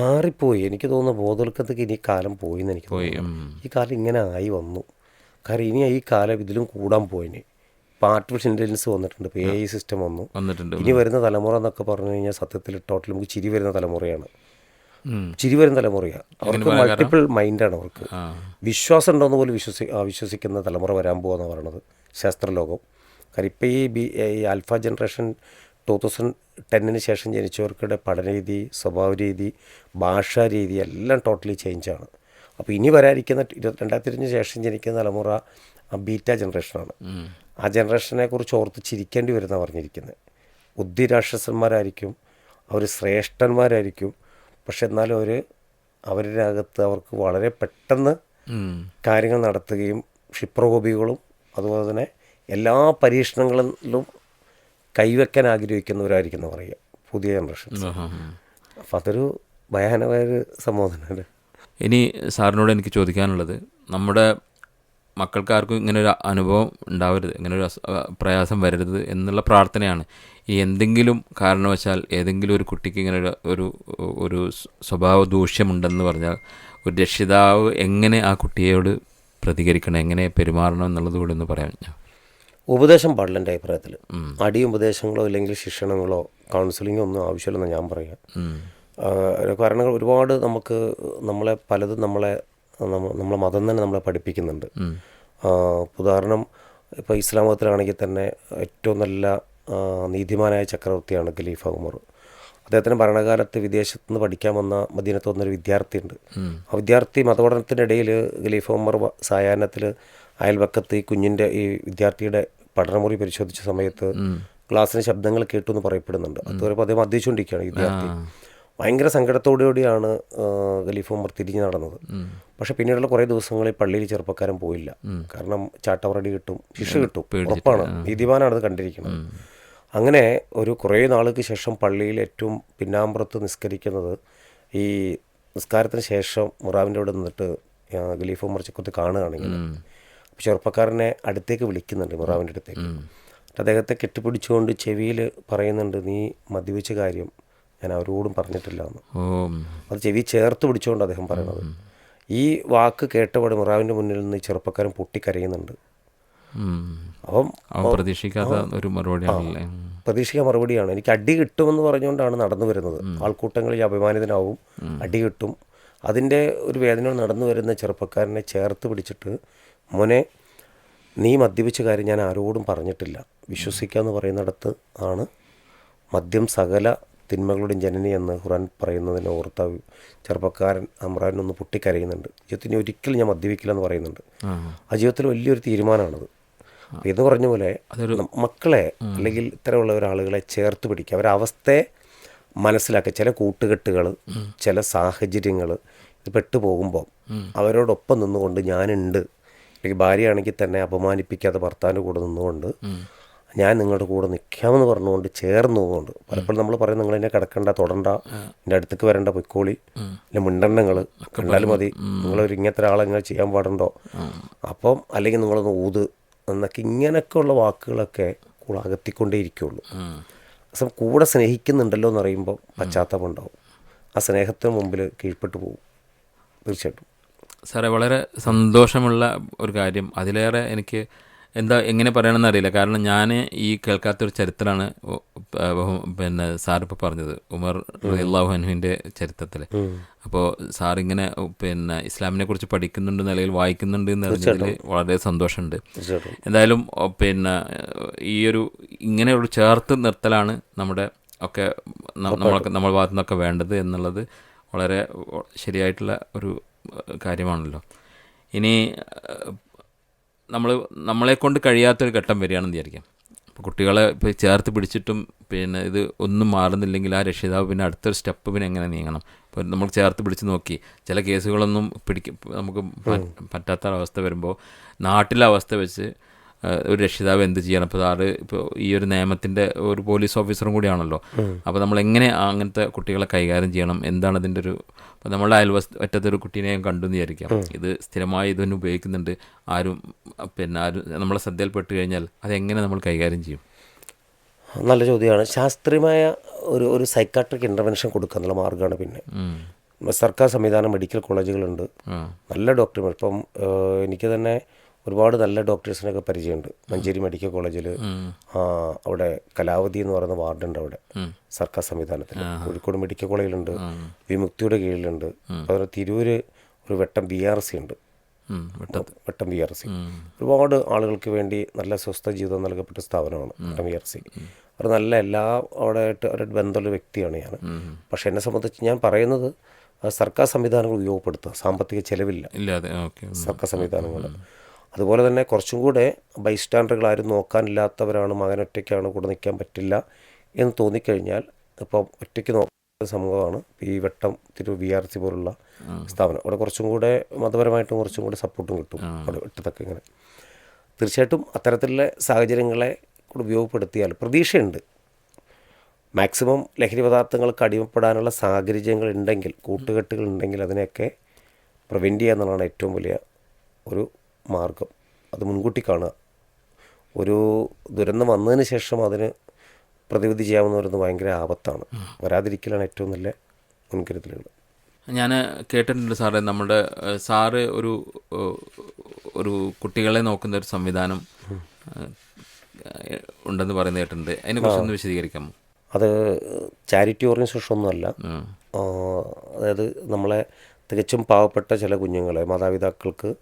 [SPEAKER 2] മാറിപ്പോയി. എനിക്ക് തോന്നുന്നു ബോധവൽക്കരണത്തിൽ ഇനി കാലം പോയി എന്ന് എനിക്ക്
[SPEAKER 1] പോയി
[SPEAKER 2] ഈ കാലം ഇങ്ങനെ ആയി വന്നു. കാരണം ഇനി ഈ കാലം ഇതിലും കൂടാൻ പോയിന്. ഇപ്പം ആർട്ടിഫിഷ്യൽ ഇന്റലിജൻസ് വന്നിട്ടുണ്ട്. ഇപ്പോൾ എ ഐ സിസ്റ്റം വന്നു.
[SPEAKER 1] വന്നിട്ടുണ്ട്
[SPEAKER 2] ഇനി വരുന്ന തലമുറ എന്നൊക്കെ പറഞ്ഞു കഴിഞ്ഞാൽ സത്യത്തിൽ ടോട്ടൽ നമുക്ക് ചിരി വരുന്ന തലമുറയാണ്.
[SPEAKER 1] ഉം.
[SPEAKER 2] ചിരി തലമുറയാണ് അവർക്ക് മൾട്ടിപ്പിൾ മൈൻഡാണ് അവർക്ക്. വിശ്വാസം ഉണ്ടോയെന്ന് പോലും വിശ്വസി വിശ്വസിക്കുന്ന തലമുറ വരാൻ പോകുമെന്ന് പറയണത്. ശാസ്ത്രലോകം. കാരണം ഇപ്പോൾ ഈ ബി ഈ ആൽഫ ജനറേഷൻ ടൂ തൗസൻഡ് ടെന്നിന് ശേഷം ജനിച്ചവർക്കുടെ പഠനരീതി സ്വഭാവ രീതി ഭാഷാ രീതി എല്ലാം ടോട്ടലി ചേഞ്ചാണ് അപ്പോൾ ഇനി വരാതിരിക്കുന്ന രണ്ടായിരത്തിന് ശേഷം ജനിക്കുന്ന തലമുറ ആ ബീറ്റ ജനറേഷനാണ് ആ ജനറേഷനെ കുറിച്ച് ഓർത്ത് ചിരിക്കേണ്ടി വരുന്ന പറഞ്ഞിരിക്കുന്നത് ബുദ്ധിരാക്ഷസന്മാരായിരിക്കും അവർ ശ്രേഷ്ഠന്മാരായിരിക്കും പക്ഷെ എന്നാലും അവർ അവരുടെ അകത്ത് അവർക്ക് വളരെ പെട്ടെന്ന് കാര്യങ്ങൾ നടത്തുകയും ക്ഷിപ്രകോപികളും അതുപോലെ തന്നെ എല്ലാ പരീക്ഷണങ്ങളിലും കൈവയ്ക്കാൻ ആഗ്രഹിക്കുന്നവരായിരിക്കും എന്ന് പറയുക. പുതിയ ജനറേഷൻ. അപ്പം അതൊരു ഭയാനകമായൊരു സംഭവം തന്നെയാണ്
[SPEAKER 1] ഇനി സാറിനോട് എനിക്ക് ചോദിക്കാനുള്ളത്. നമ്മുടെ മക്കൾക്കാർക്കും ഇങ്ങനെ ഒരു അനുഭവം ഉണ്ടാവരുത്. ഇങ്ങനെ ഒരു പ്രയാസം വരരുത് എന്നുള്ള പ്രാർത്ഥനയാണ്. ഈ എന്തെങ്കിലും കാരണവശാൽ ഏതെങ്കിലും ഒരു കുട്ടിക്ക് ഇങ്ങനെ ഒരു ഒരു സ്വഭാവ ദൂഷ്യമുണ്ടെന്ന് പറഞ്ഞാൽ ഒരു രക്ഷിതാവ് എങ്ങനെ ആ കുട്ടിയോട് പ്രതികരിക്കണം എങ്ങനെ പെരുമാറണം എന്നുള്ളത് കൂടെ ഒന്ന് പറയാം ഞാൻ
[SPEAKER 2] ഉപദേശം പാടില്ല എന്റെ അഭിപ്രായത്തിൽ അടി ഉപദേശങ്ങളോ അല്ലെങ്കിൽ ശിക്ഷണങ്ങളോ കൗൺസിലിങ്ങോ ഒന്നും ആവശ്യമില്ലെന്ന് ഞാൻ പറയാം. കാരണം കാരണങ്ങൾ ഒരുപാട് നമുക്ക് നമ്മളെ പലതും നമ്മളെ നമ്മ- നമ്മളെ മതം തന്നെ നമ്മളെ പഠിപ്പിക്കുന്നുണ്ട്. ഉദാഹരണം ഇപ്പോൾ ഇസ്ലാം മതത്തിലാണെങ്കിൽ തന്നെ ഏറ്റവും നല്ല നീതിമാനായ ചക്രവർത്തിയാണ് ഖലീഫ ഉമർ. അദ്ദേഹത്തിന്റെ ഭരണകാലത്ത് വിദേശത്ത് നിന്ന് പഠിക്കാൻ വന്ന മദീനത്ത് വന്നൊരു വിദ്യാർത്ഥിയുണ്ട്. ആ വിദ്യാർത്ഥി മതപഠനത്തിനിടയിൽ ഖലീഫ ഉമർ സായാഹ്നത്തിൽ അയൽവക്കത്ത് ഈ കുഞ്ഞിന്റെ ഈ വിദ്യാർത്ഥിയുടെ പഠനമുറി പരിശോധിച്ച സമയത്ത്. ക്ലാസ്സിന് ശബ്ദങ്ങൾ കേട്ടു എന്ന് പറയപ്പെടുന്നുണ്ട്. അതുവരെ അദ്ദേഹം മദ്യച്ചുകൊണ്ടിരിക്കുകയാണ് വിദ്യാർത്ഥി. ഭയങ്കര സങ്കടത്തോടുകൂടിയാണ് ഖലീഫ ഉമർ തിരിഞ്ഞു നടന്നത്. പക്ഷെ പിന്നീടുള്ള കുറേ ദിവസങ്ങളിൽ പള്ളിയിൽ ചെറുപ്പക്കാരൻ പോയില്ല. കാരണം ചാട്ടവറടി കിട്ടും ശിക്ഷ കിട്ടും. ഉറപ്പാണ്. നീതിമാനാണ് അത് കണ്ടിരിക്കുന്നത് അങ്ങനെ ഒരു കുറേ നാൾക്ക് ശേഷം പള്ളിയിൽ ഏറ്റവും പിന്നാമ്പുറത്ത് നിസ്കരിക്കുന്നത് ഈ നിസ്കാരത്തിന് ശേഷം മുറാവിന്റെ അവിടെ നിന്നിട്ട് ഗലീഫ് മുറിച്ച് ഉമർ ചക്കുത്ത് കാണുകയാണെങ്കിൽ ചെറുപ്പക്കാരനെ അടുത്തേക്ക് വിളിക്കുന്നുണ്ട് മുറാവിന്റെ അടുത്തേക്ക്. അദ്ദേഹത്തെ കെട്ടിപ്പിടിച്ചുകൊണ്ട് ചെവിയിൽ പറയുന്നുണ്ട് നീ മദ്യപിച്ച കാര്യം ഞാൻ അവരോടും പറഞ്ഞിട്ടില്ല എന്ന്. അത് ചെവി ചേർത്ത് പിടിച്ചുകൊണ്ട് അദ്ദേഹം പറയുന്നത് ഈ വാക്ക് കേട്ടപാട് മുറാവിന്റെ മുന്നിൽ നിന്ന് ചെറുപ്പക്കാരൻ പൊട്ടിക്കരയുന്നുണ്ട്. അപ്പം
[SPEAKER 1] പ്രതീക്ഷിക്കാത്ത ഒരു മറുപടിയാണല്ലേ.
[SPEAKER 2] പ്രതീക്ഷിക്കാൻ മറുപടിയാണ്. എനിക്ക് അടി കിട്ടുമെന്ന് പറഞ്ഞുകൊണ്ടാണ് നടന്നു വരുന്നത്. ആൾക്കൂട്ടങ്ങളിൽ അഭിമാനിതനാവും അടി കിട്ടും. അതിന്റെ ഒരു വേദന നടന്നു വരുന്ന ചെറുപ്പക്കാരനെ ചേർത്ത് പിടിച്ചിട്ട് മോനെ നീ മദ്യപിച്ച കാര്യം ഞാൻ ആരോടും പറഞ്ഞിട്ടില്ല. വിശ്വസിക്കുക എന്ന് പറയുന്നിടത്ത് ആണ് മദ്യം സകല തിന്മകളുടെയും ജനനി എന്ന് ഖുറാൻ പറയുന്നതിനെ ഓർത്ത ചെറുപ്പക്കാരൻ അമ്രാൻ ഒന്ന് പൊട്ടിക്കരയുന്നുണ്ട് ജീവിതത്തിന് ഒരിക്കലും ഞാൻ മദ്യപിക്കില്ല എന്ന് പറയുന്നുണ്ട്.
[SPEAKER 1] ആ
[SPEAKER 2] ജീവിതത്തിൽ വലിയൊരു തീരുമാനമാണത്. ഇത് പറഞ്ഞ പോലെ മക്കളെ അല്ലെങ്കിൽ ഇത്തരമുള്ള ഒരാളുകളെ ചേർത്ത് പിടിക്കുക. അവരുടെ അവസ്ഥയെ മനസ്സിലാക്കുക. ചില കൂട്ടുകെട്ടുകൾ ചില സാഹചര്യങ്ങൾ ഇത് പെട്ടു പോകുമ്പോൾ അവരോടൊപ്പം നിന്നുകൊണ്ട് ഞാനുണ്ട്. അല്ലെങ്കിൽ ഭാര്യയാണെങ്കിൽ തന്നെ അപമാനിപ്പിക്കാതെ ഭർത്താവിന്റെ കൂടെ നിന്നുകൊണ്ട് ഞാൻ നിങ്ങളുടെ കൂടെ നിൽക്കാമെന്ന് പറഞ്ഞുകൊണ്ട് ചേർന്ന് പോകുന്നുണ്ട് പലപ്പോഴും നമ്മൾ പറയും നിങ്ങൾ എന്നെ കിടക്കണ്ട തൊടണ്ട. എന്റെ അടുത്തേക്ക് വരണ്ട പൊയ്ക്കോളി. അല്ലെ മുണ്ടെണ്ണങ്ങൾ കണ്ടാലും മതി. നിങ്ങളൊരു ഇങ്ങനത്തെ ഒരാളെ നിങ്ങൾ ചെയ്യാൻ പാടുണ്ടോ? അപ്പം അല്ലെങ്കിൽ നിങ്ങളൊന്ന് ഊത്. എന്നൊക്കെ ഇങ്ങനെയൊക്കെ ഉള്ള വാക്കുകളൊക്കെ കൂടെ അകത്തിക്കൊണ്ടേ ഇരിക്കുള്ളൂ
[SPEAKER 1] ഉം.
[SPEAKER 2] അപ്പം കൂടെ സ്നേഹിക്കുന്നുണ്ടല്ലോ എന്ന് പറയുമ്പോൾ പശ്ചാത്തലം ഉണ്ടാവും ആ സ്നേഹത്തിന് മുമ്പിൽ കീഴ്പ്പെട്ടു പോകും. തീർച്ചയായിട്ടും.
[SPEAKER 1] സാറേ വളരെ സന്തോഷമുള്ള ഒരു കാര്യം. അതിലേറെ എനിക്ക് എന്താ എങ്ങനെ പറയണമെന്ന് അറിയില്ല. കാരണം ഞാൻ ഈ കേൾക്കാത്തൊരു ചരിത്രമാണ് പിന്നെ സാറിപ്പോൾ പറഞ്ഞത് ഉമർ അള്ളാഹു ഹനുവിന്റെ ചരിത്രത്തിൽ അപ്പോൾ സാർ ഇങ്ങനെ പിന്നെ ഇസ്ലാമിനെ കുറിച്ച് പഠിക്കുന്നുണ്ട് നിലയിൽ വായിക്കുന്നുണ്ട് എന്ന് അറിഞ്ഞതിൽ വളരെ സന്തോഷമുണ്ട്. എന്തായാലും പിന്നെ ഈ ഒരു ഇങ്ങനെയുള്ള ചേർത്ത് നിർത്തലാണ് നമ്മുടെ ഒക്കെ നമ്മളൊക്കെ നമ്മുടെ ഭാഗത്തു നിന്നൊക്കെ വേണ്ടത് എന്നുള്ളത് വളരെ ശരിയായിട്ടുള്ള ഒരു കാര്യമാണല്ലോ. ഇനി നമ്മൾ നമ്മളെ കൊണ്ട് കഴിയാത്തൊരു ഘട്ടം വരികയാണെന്ന് വിചാരിക്കാം. അപ്പോൾ കുട്ടികളെ ഇപ്പോൾ ചേർത്ത് പിടിച്ചിട്ടും പിന്നെ ഇത് ഒന്നും മാറുന്നില്ലെങ്കിൽ ആ രക്ഷിതാവ് പിന്നെ അടുത്തൊരു സ്റ്റെപ്പ് പിന്നെ എങ്ങനെ നീങ്ങണം? ഇപ്പോൾ നമ്മൾ ചേർത്ത് പിടിച്ച് നോക്കി ചില കേസുകളൊന്നും പിടിക്ക നമുക്ക് പറ്റാത്ത അവസ്ഥ വരുമ്പോൾ നാട്ടിലെ അവസ്ഥ വെച്ച് ഒരു രക്ഷിതാവ് എന്ത് ചെയ്യണം? ഇപ്പോൾ സാറ് ഇപ്പോൾ ഈ ഒരു നിയമത്തിന്റെ ഒരു പോലീസ് ഓഫീസറും കൂടിയാണല്ലോ. അപ്പോൾ നമ്മൾ എങ്ങനെ അങ്ങനത്തെ കുട്ടികളെ കൈകാര്യം ചെയ്യണം? എന്താണ് അതിന്റെ ഒരു ഇപ്പോൾ നമ്മളുടെ അയൽവസ് ഒരു കുട്ടീനെ ഞാൻ കണ്ടു എന്ന് വിചാരിക്കാം ഇത് സ്ഥിരമായി ഇതൊന്നും ഉപയോഗിക്കുന്നുണ്ട്. ആരും പിന്നെ ആരും നമ്മളെ ശ്രദ്ധയിൽപ്പെട്ട് കഴിഞ്ഞാൽ അതെങ്ങനെ നമ്മൾ കൈകാര്യം ചെയ്യും?
[SPEAKER 2] നല്ല ചോദ്യമാണ് ശാസ്ത്രീയമായ ഒരു ഒരു സൈക്കാട്രിക് ഇന്റർവെൻഷൻ കൊടുക്കുക എന്നുള്ള മാർഗമാണ് പിന്നെ. സർക്കാർ സംവിധാനം മെഡിക്കൽ കോളേജുകളുണ്ട് നല്ല ഡോക്ടർമാർ ഇപ്പം എനിക്ക് തന്നെ ഒരുപാട് നല്ല ഡോക്ടേഴ്സിനൊക്കെ പരിചയമുണ്ട്. മഞ്ചേരി മെഡിക്കൽ കോളേജിൽ അവിടെ കലാവതി എന്ന് പറയുന്ന വാർഡുണ്ട് അവിടെ. സർക്കാർ സംവിധാനത്തിൽ കോഴിക്കോട് മെഡിക്കൽ കോളേജിലുണ്ട്. വിമുക്തിയുടെ കീഴിലുണ്ട്. അതുപോലെ തിരൂര് ഒരു വെട്ടം ബി ആർ സി ഉണ്ട്. Vettam B R C. ഒരുപാട് ആളുകൾക്ക് വേണ്ടി നല്ല സ്വസ്ഥ ജീവിതം നൽകപ്പെട്ട സ്ഥാപനമാണ് വെട്ടം ബി ആർ സി. അവർ നല്ല എല്ലാ അവിടെ ആയിട്ട് ഒരു ബന്ധമുള്ള വ്യക്തിയാണ് ഞാൻ. പക്ഷെ എന്നെ സംബന്ധിച്ച് ഞാൻ പറയുന്നത് സർക്കാർ സംവിധാനങ്ങൾ ഉപയോഗപ്പെടുത്തുക. സാമ്പത്തിക ചെലവില്ല. സർക്കാർ സംവിധാനങ്ങൾ അതുപോലെ തന്നെ കുറച്ചും കൂടെ ബൈസ്റ്റാൻഡറുകൾ ആരും നോക്കാനില്ലാത്തവരാണ് മകൻ ഒറ്റയ്ക്കാണ് കൂടെ നിൽക്കാൻ പറ്റില്ല എന്ന് തോന്നിക്കഴിഞ്ഞാൽ ഇപ്പോൾ ഒറ്റയ്ക്ക് നോക്കുന്ന സമൂഹമാണ്. ഈ വെട്ടം തിരു വി ആർ സി പോലുള്ള സ്ഥാപനം. അവിടെ കുറച്ചും കൂടെ മതപരമായിട്ടും കുറച്ചും കൂടെ സപ്പോർട്ടും കിട്ടും അവിടെ വെട്ടത്തൊക്കെ ഇങ്ങനെ. തീർച്ചയായിട്ടും അത്തരത്തിലുള്ള സാഹചര്യങ്ങളെ കൂടെ ഉപയോഗപ്പെടുത്തിയാൽ പ്രതീക്ഷയുണ്ട്. മാക്സിമം ലഹരി പദാർത്ഥങ്ങൾക്ക് അടിമപ്പെടാനുള്ള സാഹചര്യങ്ങൾ ഉണ്ടെങ്കിൽ കൂട്ടുകെട്ടുകൾ ഉണ്ടെങ്കിൽ അതിനെയൊക്കെ പ്രിവെന്റ് ചെയ്യുക എന്നുള്ളതാണ് ഏറ്റവും വലിയ ഒരു മാർഗം. അത് മുൻകൂട്ടി കാണുക. ഒരു ദുരന്തം വന്നതിന് ശേഷം അതിന് പ്രതിവിധി ചെയ്യാമെന്ന് പറയുന്നത് ഭയങ്കര ആപത്താണ്. വരാതിരിക്കലാണ് ഏറ്റവും നല്ല മുൻകരുതലുകൾ.
[SPEAKER 1] ഞാൻ കേട്ടിട്ടുണ്ട് സാറേ നമ്മുടെ സാറ് ഒരു ഒരു കുട്ടികളെ നോക്കുന്ന ഒരു സംവിധാനം ഉണ്ടെന്ന് പറയുന്നത് കേട്ടിട്ടുണ്ട്. അതിനെക്കുറിച്ച് ഒന്ന് വിശദീകരിക്കാമോ?
[SPEAKER 2] അത് ചാരിറ്റി ഓർഗനൈസേഷൻ ഒന്നുമല്ല. അതായത് നമ്മളെ തികച്ചും പാവപ്പെട്ട ചില കുഞ്ഞുങ്ങളെ മാതാപിതാക്കൾക്ക്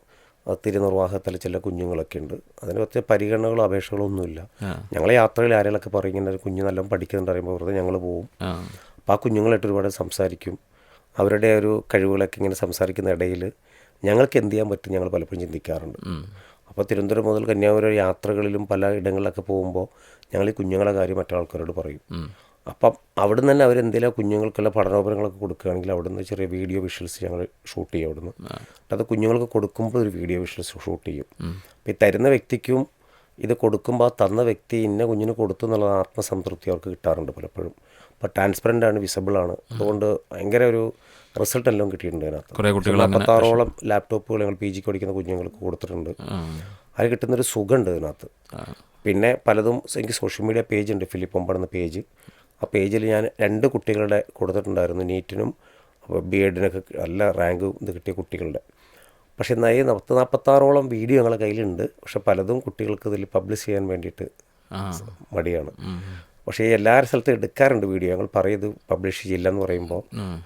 [SPEAKER 2] തിരുനിർവാഹത്തിലെ ചില കുഞ്ഞുങ്ങളൊക്കെ ഉണ്ട്. അതിന് പ്രത്യേക പരിഗണനകളോ അപേക്ഷകളോ ഒന്നുമില്ല. ഞങ്ങളെ യാത്രയിൽ ആരെങ്കിലൊക്കെ പറയും ഇങ്ങനെ ഒരു കുഞ്ഞ് നല്ല പഠിക്കുന്നുണ്ട് അറിയുമ്പോൾ വെറുതെ ഞങ്ങൾ പോവും. അപ്പോൾ ആ കുഞ്ഞുങ്ങളായിട്ട് ഒരുപാട് സംസാരിക്കും. അവരുടെ ഒരു കഴിവുകളൊക്കെ ഇങ്ങനെ സംസാരിക്കുന്ന ഇടയിൽ ഞങ്ങൾക്ക് എന്ത് ചെയ്യാൻ പറ്റും ഞങ്ങൾ പലപ്പോഴും ചിന്തിക്കാറുണ്ട്. അപ്പോൾ തിരുവനന്തപുരം മുതൽ കന്യാകുമാരി യാത്രകളിലും പല ഇടങ്ങളിലൊക്കെ പോകുമ്പോൾ ഞങ്ങൾ ഈ കുഞ്ഞുങ്ങളെ കാര്യം മറ്റാൾക്കാരോട് പറയും. അപ്പം അവിടെ നിന്ന് തന്നെ അവരെന്തെങ്കിലും കുഞ്ഞുങ്ങൾക്കുള്ള പഠനോപരങ്ങളൊക്കെ കൊടുക്കുകയാണെങ്കിൽ അവിടെ നിന്ന് ചെറിയ വീഡിയോ വിഷ്വൽസ് ഞങ്ങൾ ഷൂട്ട് ചെയ്യും അവിടുന്ന്. അത് കുഞ്ഞുങ്ങൾക്ക് കൊടുക്കുമ്പോൾ ഒരു വീഡിയോ വിഷ്വൽസ് ഷൂട്ട് ചെയ്യും. അപ്പോൾ ഈ തരുന്ന വ്യക്തിക്കും ഇത് കൊടുക്കുമ്പോൾ ആ തന്ന വ്യക്തി ഇന്ന കുഞ്ഞിന് കൊടുത്തു എന്നുള്ള ആത്മസംതൃപ്തി അവർക്ക് കിട്ടാറുണ്ട് പലപ്പോഴും. അപ്പോൾ ട്രാൻസ്പെറന്റ് ആണ് വിസിബിൾ ആണ്. അതുകൊണ്ട് ഭയങ്കര ഒരു റിസൾട്ട് എല്ലാം കിട്ടിയിട്ടുണ്ട് അതിനകത്ത്.
[SPEAKER 1] കുറേ കുട്ടികൾ അങ്ങനെ
[SPEAKER 2] നാൽപ്പത്താറോളം ലാപ്ടോപ്പുകൾ ഞങ്ങൾ പി ജിക്ക് പഠിക്കുന്ന കുഞ്ഞുങ്ങൾക്ക് കൊടുത്തിട്ടുണ്ട്. അത് കിട്ടുന്നൊരു സുഖമുണ്ട് ഇതിനകത്ത്. പിന്നെ പലതും എനിക്ക് സോഷ്യൽ മീഡിയ പേജ് ഉണ്ട് ഫിലിപ്പ് ഒമ്പടുന്ന പേജ് ആ പേജിൽ ഞാൻ രണ്ട് കുട്ടികളുടെ കൊടുത്തിട്ടുണ്ടായിരുന്നു നീറ്റിനും ബി എഡിനൊക്കെ നല്ല റാങ്ക് ഇത് കിട്ടിയ കുട്ടികളുടെ. പക്ഷേ നയ പത്ത് നാൽപ്പത്താറോളം വീഡിയോ ഞങ്ങളുടെ കയ്യിലുണ്ട്. പക്ഷെ പലതും കുട്ടികൾക്ക് ഇതിൽ പബ്ലിഷ് ചെയ്യാൻ വേണ്ടിയിട്ട് മടിയാണ്. പക്ഷേ എല്ലാ സ്ഥലത്തും എടുക്കാറുണ്ട് വീഡിയോ. ഞങ്ങൾ പറയുന്നത് പബ്ലിഷ് ചെയ്യില്ല എന്ന് പറയുമ്പോൾ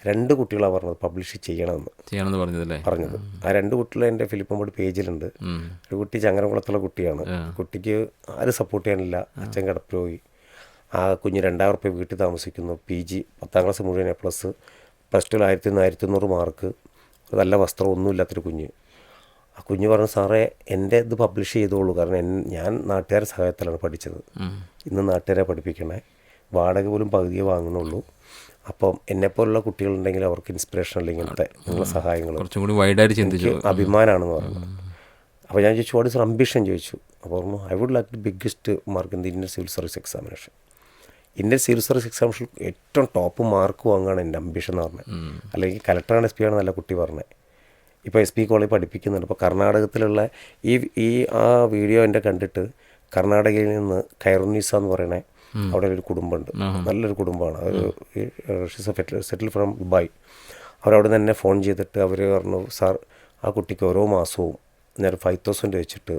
[SPEAKER 2] രണ്ട് കുട്ടികളാണ് പറഞ്ഞത് പബ്ലിഷ് ചെയ്യണമെന്ന്.
[SPEAKER 1] ചെയ്യണമെന്ന് പറഞ്ഞതല്ലേ?
[SPEAKER 2] പറഞ്ഞത്. ആ. രണ്ട് കുട്ടികളെ എന്റെ ഫിലിപ്പമ്പോട് പേജിലുണ്ട്. ഒരു കുട്ടി ചങ്ങരംകുളത്തുള്ള കുട്ടിയാണ്. കുട്ടിക്ക് ആരും സപ്പോർട്ട് ചെയ്യാനില്ല. അച്ഛൻ കിടപ്പിൽ പോയി ആ കുഞ്ഞ് രണ്ടായിരം റുപ്യ വീട്ടിൽ താമസിക്കുന്നു. പി ജി പത്താം ക്ലാസ് മുഴുവൻ എ പ്ലസ്. പ്ലസ് ടുവിൽ ആയിരത്തി ആയിരത്തി ഒന്നൂറ് മാർക്ക്. നല്ല വസ്ത്രം ഒന്നുമില്ലാത്തൊരു കുഞ്ഞ്. ആ കുഞ്ഞ് പറഞ്ഞു സാറേ എന്റെ ഇത് പബ്ലിഷ് ചെയ്തോളൂ. കാരണം എൻ- ഞാൻ നാട്ടുകാരുടെ സഹായത്തിലാണ് പഠിച്ചത്. ഇന്ന് നാട്ടുകാരെ പഠിപ്പിക്കണേ. വാടക പോലും പകുതിയെ വാങ്ങുന്നുള്ളൂ. അപ്പം എന്നെപ്പോലുള്ള കുട്ടികളുണ്ടെങ്കിൽ അവർക്ക് ഇൻസ്പിറേഷൻ അല്ലെങ്കിൽ ഇങ്ങനത്തെ നിങ്ങളുടെ സഹായങ്ങൾ
[SPEAKER 1] കുറച്ചും കൂടി വൈഡായിട്ട് ചിന്തിച്ചു.
[SPEAKER 2] എനിക്ക് അഭിമാനമാണെന്ന് പറഞ്ഞു അപ്പോൾ ഞാൻ ചോദിച്ചു വാട്ട് ഇസ് അംബിഷൻ ചോദിച്ചു. അപ്പോൾ പറഞ്ഞു I would like the biggest mark in the Indian civil service examination Indian civil service examination ഏറ്റവും ടോപ്പ് മാർക്ക് വാങ്ങാണ് എന്റെ അംബിഷൻ എന്ന് പറഞ്ഞത് അല്ലെങ്കിൽ കലക്ടറാണ് എസ് പി ആണ് നല്ല കുട്ടി പറഞ്ഞത് ഇപ്പോൾ എസ് പി കോളേജ് പഠിപ്പിക്കുന്നുണ്ട്. ഇപ്പോൾ കർണാടകത്തിലുള്ള ഈ ഈ ആ വീഡിയോ എന്റെ കണ്ടിട്ട് കർണാടകയിൽ നിന്ന് കൈറുന്നീസ എന്ന് പറയണേ അവിടെ ഒരു കുടുംബമുണ്ട്. നല്ലൊരു കുടുംബമാണ്. ഒരു സെറ്റിൽ ഫ്രം ദുബായ് അവരവിടെ നിന്ന് തന്നെ ഫോൺ ചെയ്തിട്ട് അവർ പറഞ്ഞു സാർ ആ കുട്ടിക്ക് ഓരോ മാസവും ഞാൻ ഫൈവ് തൗസൻഡ് വെച്ചിട്ട്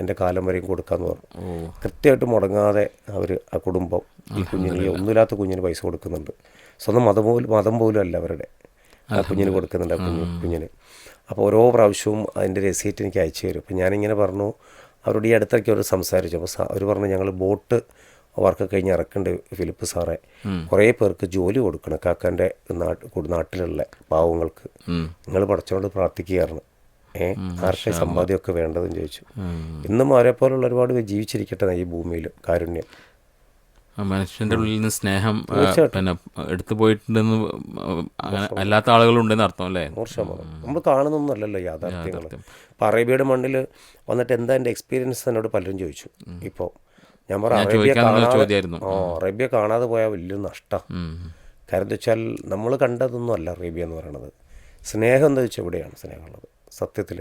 [SPEAKER 2] എന്റെ കാലം വരെയും കൊടുക്കാമെന്ന് പറഞ്ഞു. കൃത്യമായിട്ട് മുടങ്ങാതെ അവർ ആ കുടുംബം ഈ കുഞ്ഞിന് ഒന്നുമില്ലാത്ത കുഞ്ഞിന് പൈസ കൊടുക്കുന്നുണ്ട്. സ്വന്തം മതം പോലും മതം പോലും അല്ല അവരുടെ. ആ കുഞ്ഞിന് കൊടുക്കുന്നുണ്ട് ആ കുഞ്ഞ് കുഞ്ഞിന്. അപ്പോൾ ഓരോ പ്രാവശ്യവും അതിന്റെ രസീറ്റ് എനിക്ക് അയച്ചു തരും. അപ്പോൾ ഞാനിങ്ങനെ പറഞ്ഞു അവരോട് ഈ അടുത്തൊക്കെ അവർ സംസാരിച്ചു. അപ്പോൾ അവർ പറഞ്ഞു ഞങ്ങൾ ബോട്ട് വർക്ക് കഴിഞ്ഞ് ഇറക്കുന്നുണ്ട് ഫിലിപ്പ് സാറേ. കുറേ പേർക്ക് ജോലി കൊടുക്കണം. കാക്കാന്റെ നാട്ട് നാട്ടിലുള്ള പാവങ്ങൾക്ക്. നിങ്ങൾ പഠിച്ചോണ്ട് പ്രാർത്ഥിക്കുകയായിരുന്നു. ആർക്കെ സമ്പാദ്യമൊക്കെ വേണ്ടതെന്ന് ചോദിച്ചു. ഇന്നും അവരെ പോലുള്ള ഒരുപാട് പേര് ജീവിച്ചിരിക്കട്ടെ ഈ ഭൂമിയിൽ കാരുണ്യം.
[SPEAKER 1] മനുഷ്യന്റെ ഉള്ളിൽ നിന്ന് സ്നേഹം പിന്നെ എടുത്തു പോയിട്ടുണ്ടെന്ന് അല്ലാത്ത ആളുകളുണ്ടെന്ന് അർത്ഥം അല്ലേ?
[SPEAKER 2] നൂറ് ശതമാനം നമ്മൾ കാണുന്നൊന്നുമല്ലല്ലോ യാഥാർത്ഥ്യങ്ങൾ ഇപ്പോൾ അറേബ്യയുടെ മണ്ണിൽ വന്നിട്ട് എന്താ എന്റെ എക്സ്പീരിയൻസ് എന്നോട് പലരും ചോദിച്ചു. ഇപ്പോൾ ഞാൻ പറ അറേബ്യ കാണാതെ
[SPEAKER 1] ചോദ്യമായിരുന്നു.
[SPEAKER 2] ആ അറേബ്യ കാണാതെ പോയാൽ വലിയ നഷ്ടം. കാരണം എന്താ വെച്ചാൽ നമ്മൾ കണ്ടതൊന്നും അല്ല അറേബ്യ എന്ന് പറയുന്നത്. സ്നേഹം എന്താ വെച്ചാൽ എവിടെയാണ് സ്നേഹമുള്ളത്. സത്യത്തിൽ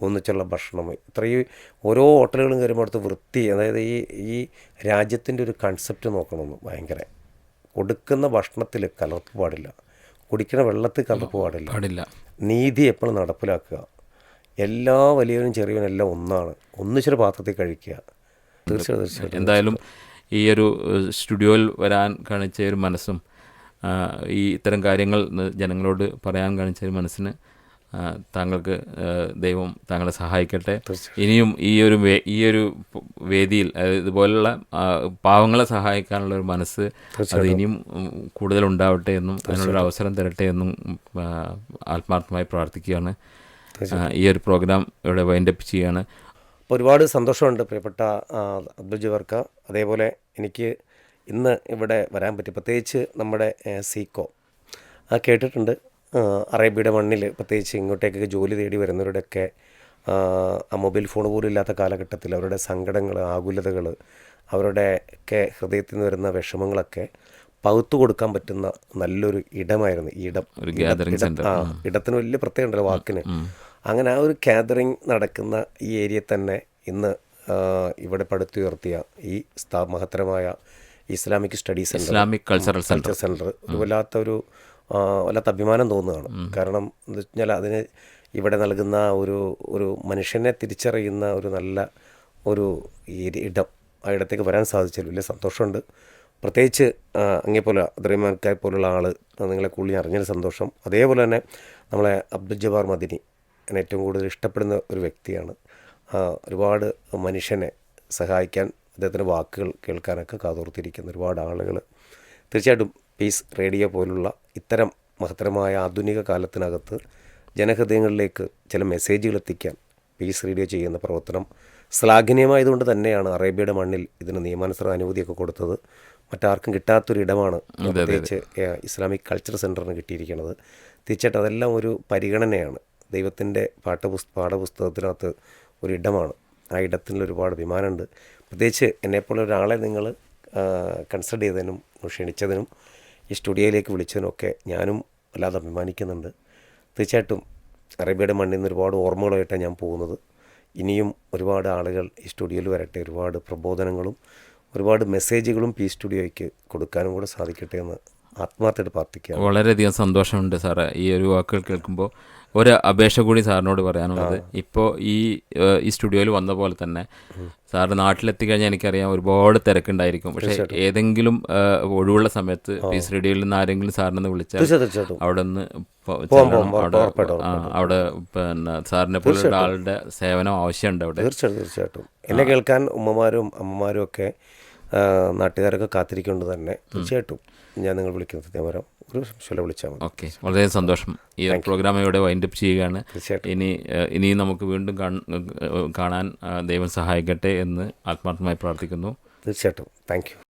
[SPEAKER 2] ഒന്നിച്ചുള്ള ഭക്ഷണം ഇത്രയും ഓരോ ഹോട്ടലുകളും കയറുമ്പോൾ അടുത്ത് വൃത്തി അതായത് ഈ ഈ രാജ്യത്തിന്റെ ഒരു കൺസെപ്റ്റ് നോക്കണമെന്ന് ഭയങ്കര. കൊടുക്കുന്ന ഭക്ഷണത്തിൽ കലർപ്പ് പാടില്ല. കുടിക്കുന്ന വെള്ളത്തിൽ കലർപ്പ് പാടില്ല.
[SPEAKER 1] പാടില്ല.
[SPEAKER 2] നീതി എപ്പോഴും നടപ്പിലാക്കുക. എല്ലാ വലിയവനും ചെറിയവനും എല്ലാം ഒന്നാണ്. ഒന്നിച്ചൊരു പാത്രത്തിൽ കഴിക്കുക. തീർച്ചയായും തീർച്ചയായിട്ടും.
[SPEAKER 1] എന്തായാലും ഈ ഒരു സ്റ്റുഡിയോയിൽ വരാൻ കാണിച്ച ഒരു മനസ്സും ഈ ഇത്തരം കാര്യങ്ങൾ ജനങ്ങളോട് പറയാൻ കാണിച്ച ഒരു മനസ്സിന് താങ്കൾക്ക് ദൈവം താങ്കളെ സഹായിക്കട്ടെ. ഇനിയും ഈ ഒരു ഈ ഒരു വേദിയിൽ ഇതുപോലുള്ള പാവങ്ങളെ സഹായിക്കാനുള്ള ഒരു മനസ്സ് അത് ഇനിയും കൂടുതൽ ഉണ്ടാവട്ടെ എന്നും അതിനുള്ളൊരു അവസരം തരട്ടെ എന്നും ആത്മാർത്ഥമായി പ്രാർത്ഥിക്കുകയാണ്. ഈ ഒരു പ്രോഗ്രാം ഇവിടെ വൈൻഡപ്പ് ചെയ്യുകയാണ്
[SPEAKER 2] ഒരുപാട് സന്തോഷമുണ്ട് പ്രിയപ്പെട്ട അബ്ദുൽ ജവർക്ക അതേപോലെ എനിക്ക് ഇന്ന് ഇവിടെ വരാൻ പറ്റി. പ്രത്യേകിച്ച് നമ്മുടെ സീക്കോ ആ കേട്ടിട്ടുണ്ട്. അറേബ്യയുടെ മണ്ണിൽ പ്രത്യേകിച്ച് ഇങ്ങോട്ടേക്കൊക്കെ ജോലി തേടി വരുന്നവരുടെയൊക്കെ ആ, മൊബൈൽ ഫോൺ പോലും ഇല്ലാത്ത കാലഘട്ടത്തിൽ അവരുടെ സങ്കടങ്ങൾ ആകുലതകൾ അവരുടെ ഒക്കെ ഹൃദയത്തിൽ നിന്ന് വരുന്ന വിഷമങ്ങളൊക്കെ പകുത്തു കൊടുക്കാൻ പറ്റുന്ന നല്ലൊരു ഇടമായിരുന്നു. ഈ ഇടം. ആ ഇടത്തിന് വലിയ പ്രത്യേകം ഉണ്ടല്ലോ വാക്കിന്. അങ്ങനെ ആ ഒരു കാതറിങ് നടക്കുന്ന ഈ ഏരിയ തന്നെ ഇന്ന് ഇവിടെ പടുത്തുയർത്തിയ ഈ സ്ഥാ മഹത്തരമായ Islamic studies centre
[SPEAKER 1] Islamic cultural
[SPEAKER 2] centre centre ഒരു വല്ലാത്ത ഒരു വല്ലാത്ത അഭിമാനം തോന്നുകയാണ്. കാരണം എന്താ വെച്ചാൽ അതിന് ഇവിടെ നൽകുന്ന ഒരു ഒരു മനുഷ്യനെ തിരിച്ചറിയുന്ന ഒരു നല്ല ഒരു ഇടം ആ ഇടത്തേക്ക് വരാൻ സാധിച്ചതിൽ വലിയ സന്തോഷമുണ്ട്. പ്രത്യേകിച്ച് അങ്ങേപ്പോലെ അദ്രൈമാൻക്കായ് പോലുള്ള ആൾ നിങ്ങളെ കൂടുതൽ അറിഞ്ഞൊരു സന്തോഷം. അതേപോലെ തന്നെ നമ്മളെ അബ്ദുൽ ജബാർ മദിനി എന്നെ ഏറ്റവും കൂടുതൽ ഇഷ്ടപ്പെടുന്ന ഒരു വ്യക്തിയാണ്. ഒരുപാട് മനുഷ്യനെ സഹായിക്കാൻ അദ്ദേഹത്തിന്റെ വാക്കുകൾ കേൾക്കാനൊക്കെ കാതോർത്തിരിക്കുന്ന ഒരുപാട് ആളുകൾ തീർച്ചയായിട്ടും പീസ് റേഡിയോ പോലുള്ള ഇത്തരം മഹത്തരമായ ആധുനിക കാലത്തിനകത്ത് ജനഹൃദയങ്ങളിലേക്ക് ചില മെസ്സേജുകൾ എത്തിക്കാൻ പീസ് റേഡിയോ ചെയ്യുന്ന പ്രവർത്തനം ശ്ലാഘനീയമായതുകൊണ്ട് തന്നെയാണ് അറേബ്യയുടെ മണ്ണിൽ ഇതിന് നിയമാനുസൃത അനുമതിയൊക്കെ കൊടുത്തത്. മറ്റാർക്കും കിട്ടാത്തൊരു ഇടമാണ് പ്രത്യേകിച്ച് ഇസ്ലാമിക് കൾച്ചർ സെന്ററിന് കിട്ടിയിരിക്കുന്നത്. തീർച്ചയായിട്ടും അതെല്ലാം ഒരു പരിഗണനയാണ്. ദൈവത്തിന്റെ പാഠപുസ്ത പാഠപുസ്തകത്തിനകത്ത് ഒരു ഇടമാണ് ആ ഇടത്തിൽ ഒരുപാട് അഭിമാനമുണ്ട്. പ്രത്യേകിച്ച് എന്നെപ്പോലെ ഒരാളെ നിങ്ങൾ കൺസിഡർ ചെയ്തതിനും ക്ഷണിച്ചതിനും ഈ സ്റ്റുഡിയോയിലേക്ക് വിളിച്ചതിനൊക്കെ ഞാനും വല്ലാതെ അഭിമാനിക്കുന്നുണ്ട്. തീർച്ചയായിട്ടും അറേബ്യയുടെ മണ്ണിൽ നിന്ന് ഒരുപാട് ഓർമ്മകളായിട്ടാണ് ഞാൻ പോകുന്നത്. ഇനിയും ഒരുപാട് ആളുകൾ ഈ സ്റ്റുഡിയോയിൽ വരട്ടെ ഒരുപാട് പ്രബോധനങ്ങളും ഒരുപാട് മെസ്സേജുകളും പി സ്റ്റുഡിയോയ്ക്ക് കൊടുക്കാനും കൂടെ സാധിക്കട്ടെ എന്ന് ആത്മാർത്ഥമായിട്ട് പ്രാർത്ഥിക്കുക
[SPEAKER 1] വളരെയധികം സന്തോഷമുണ്ട് സാറേ. ഈ ഒരു വാക്കുകൾ കേൾക്കുമ്പോൾ ഒരു അപേക്ഷ കൂടി സാറിനോട് പറയാനുള്ളത്. ഇപ്പോൾ ഈ ഈ സ്റ്റുഡിയോയിൽ വന്ന പോലെ തന്നെ സാറ് നാട്ടിലെത്തിക്കഴിഞ്ഞാൽ എനിക്കറിയാം ഒരുപാട് തിരക്കുണ്ടായിരിക്കും. പക്ഷെ ഏതെങ്കിലും ഒഴിവുള്ള സമയത്ത് പീസ് റേഡിയോയിൽ നിന്ന് ആരെങ്കിലും സാറിനെ വിളിച്ചാൽ അവിടെ നിന്ന് അവിടെ അവിടെ പിന്നെ സാറിനെ പോലെ ആളുടെ സേവനം ആവശ്യമുണ്ട് അവിടെ.
[SPEAKER 2] തീർച്ചയായിട്ടും തീർച്ചയായിട്ടും. എന്നെ കേൾക്കാൻ ഉമ്മമാരും അമ്മമാരും ഒക്കെ നാട്ടുകാരൊക്കെ കാത്തിരിക്കുന്നുണ്ട് തന്നെ. തീർച്ചയായിട്ടും. ഞാൻ നിങ്ങൾ വിളിക്കുന്നത് സത്യമരം ഒരു സംശയം വിളിച്ചാൽ മതി.
[SPEAKER 1] ഓക്കെ. വളരെ സന്തോഷം. ഈ പ്രോഗ്രാം ഇവിടെ വൈൻഡപ്പ് ചെയ്യുകയാണ്.
[SPEAKER 2] തീർച്ചയായിട്ടും.
[SPEAKER 1] ഇനി ഏഹ്, നമുക്ക് വീണ്ടും കാണാൻ ദൈവം സഹായിക്കട്ടെ എന്ന് ആത്മാർത്ഥമായി പ്രാർത്ഥിക്കുന്നു.
[SPEAKER 2] തീർച്ചയായിട്ടും. Thank you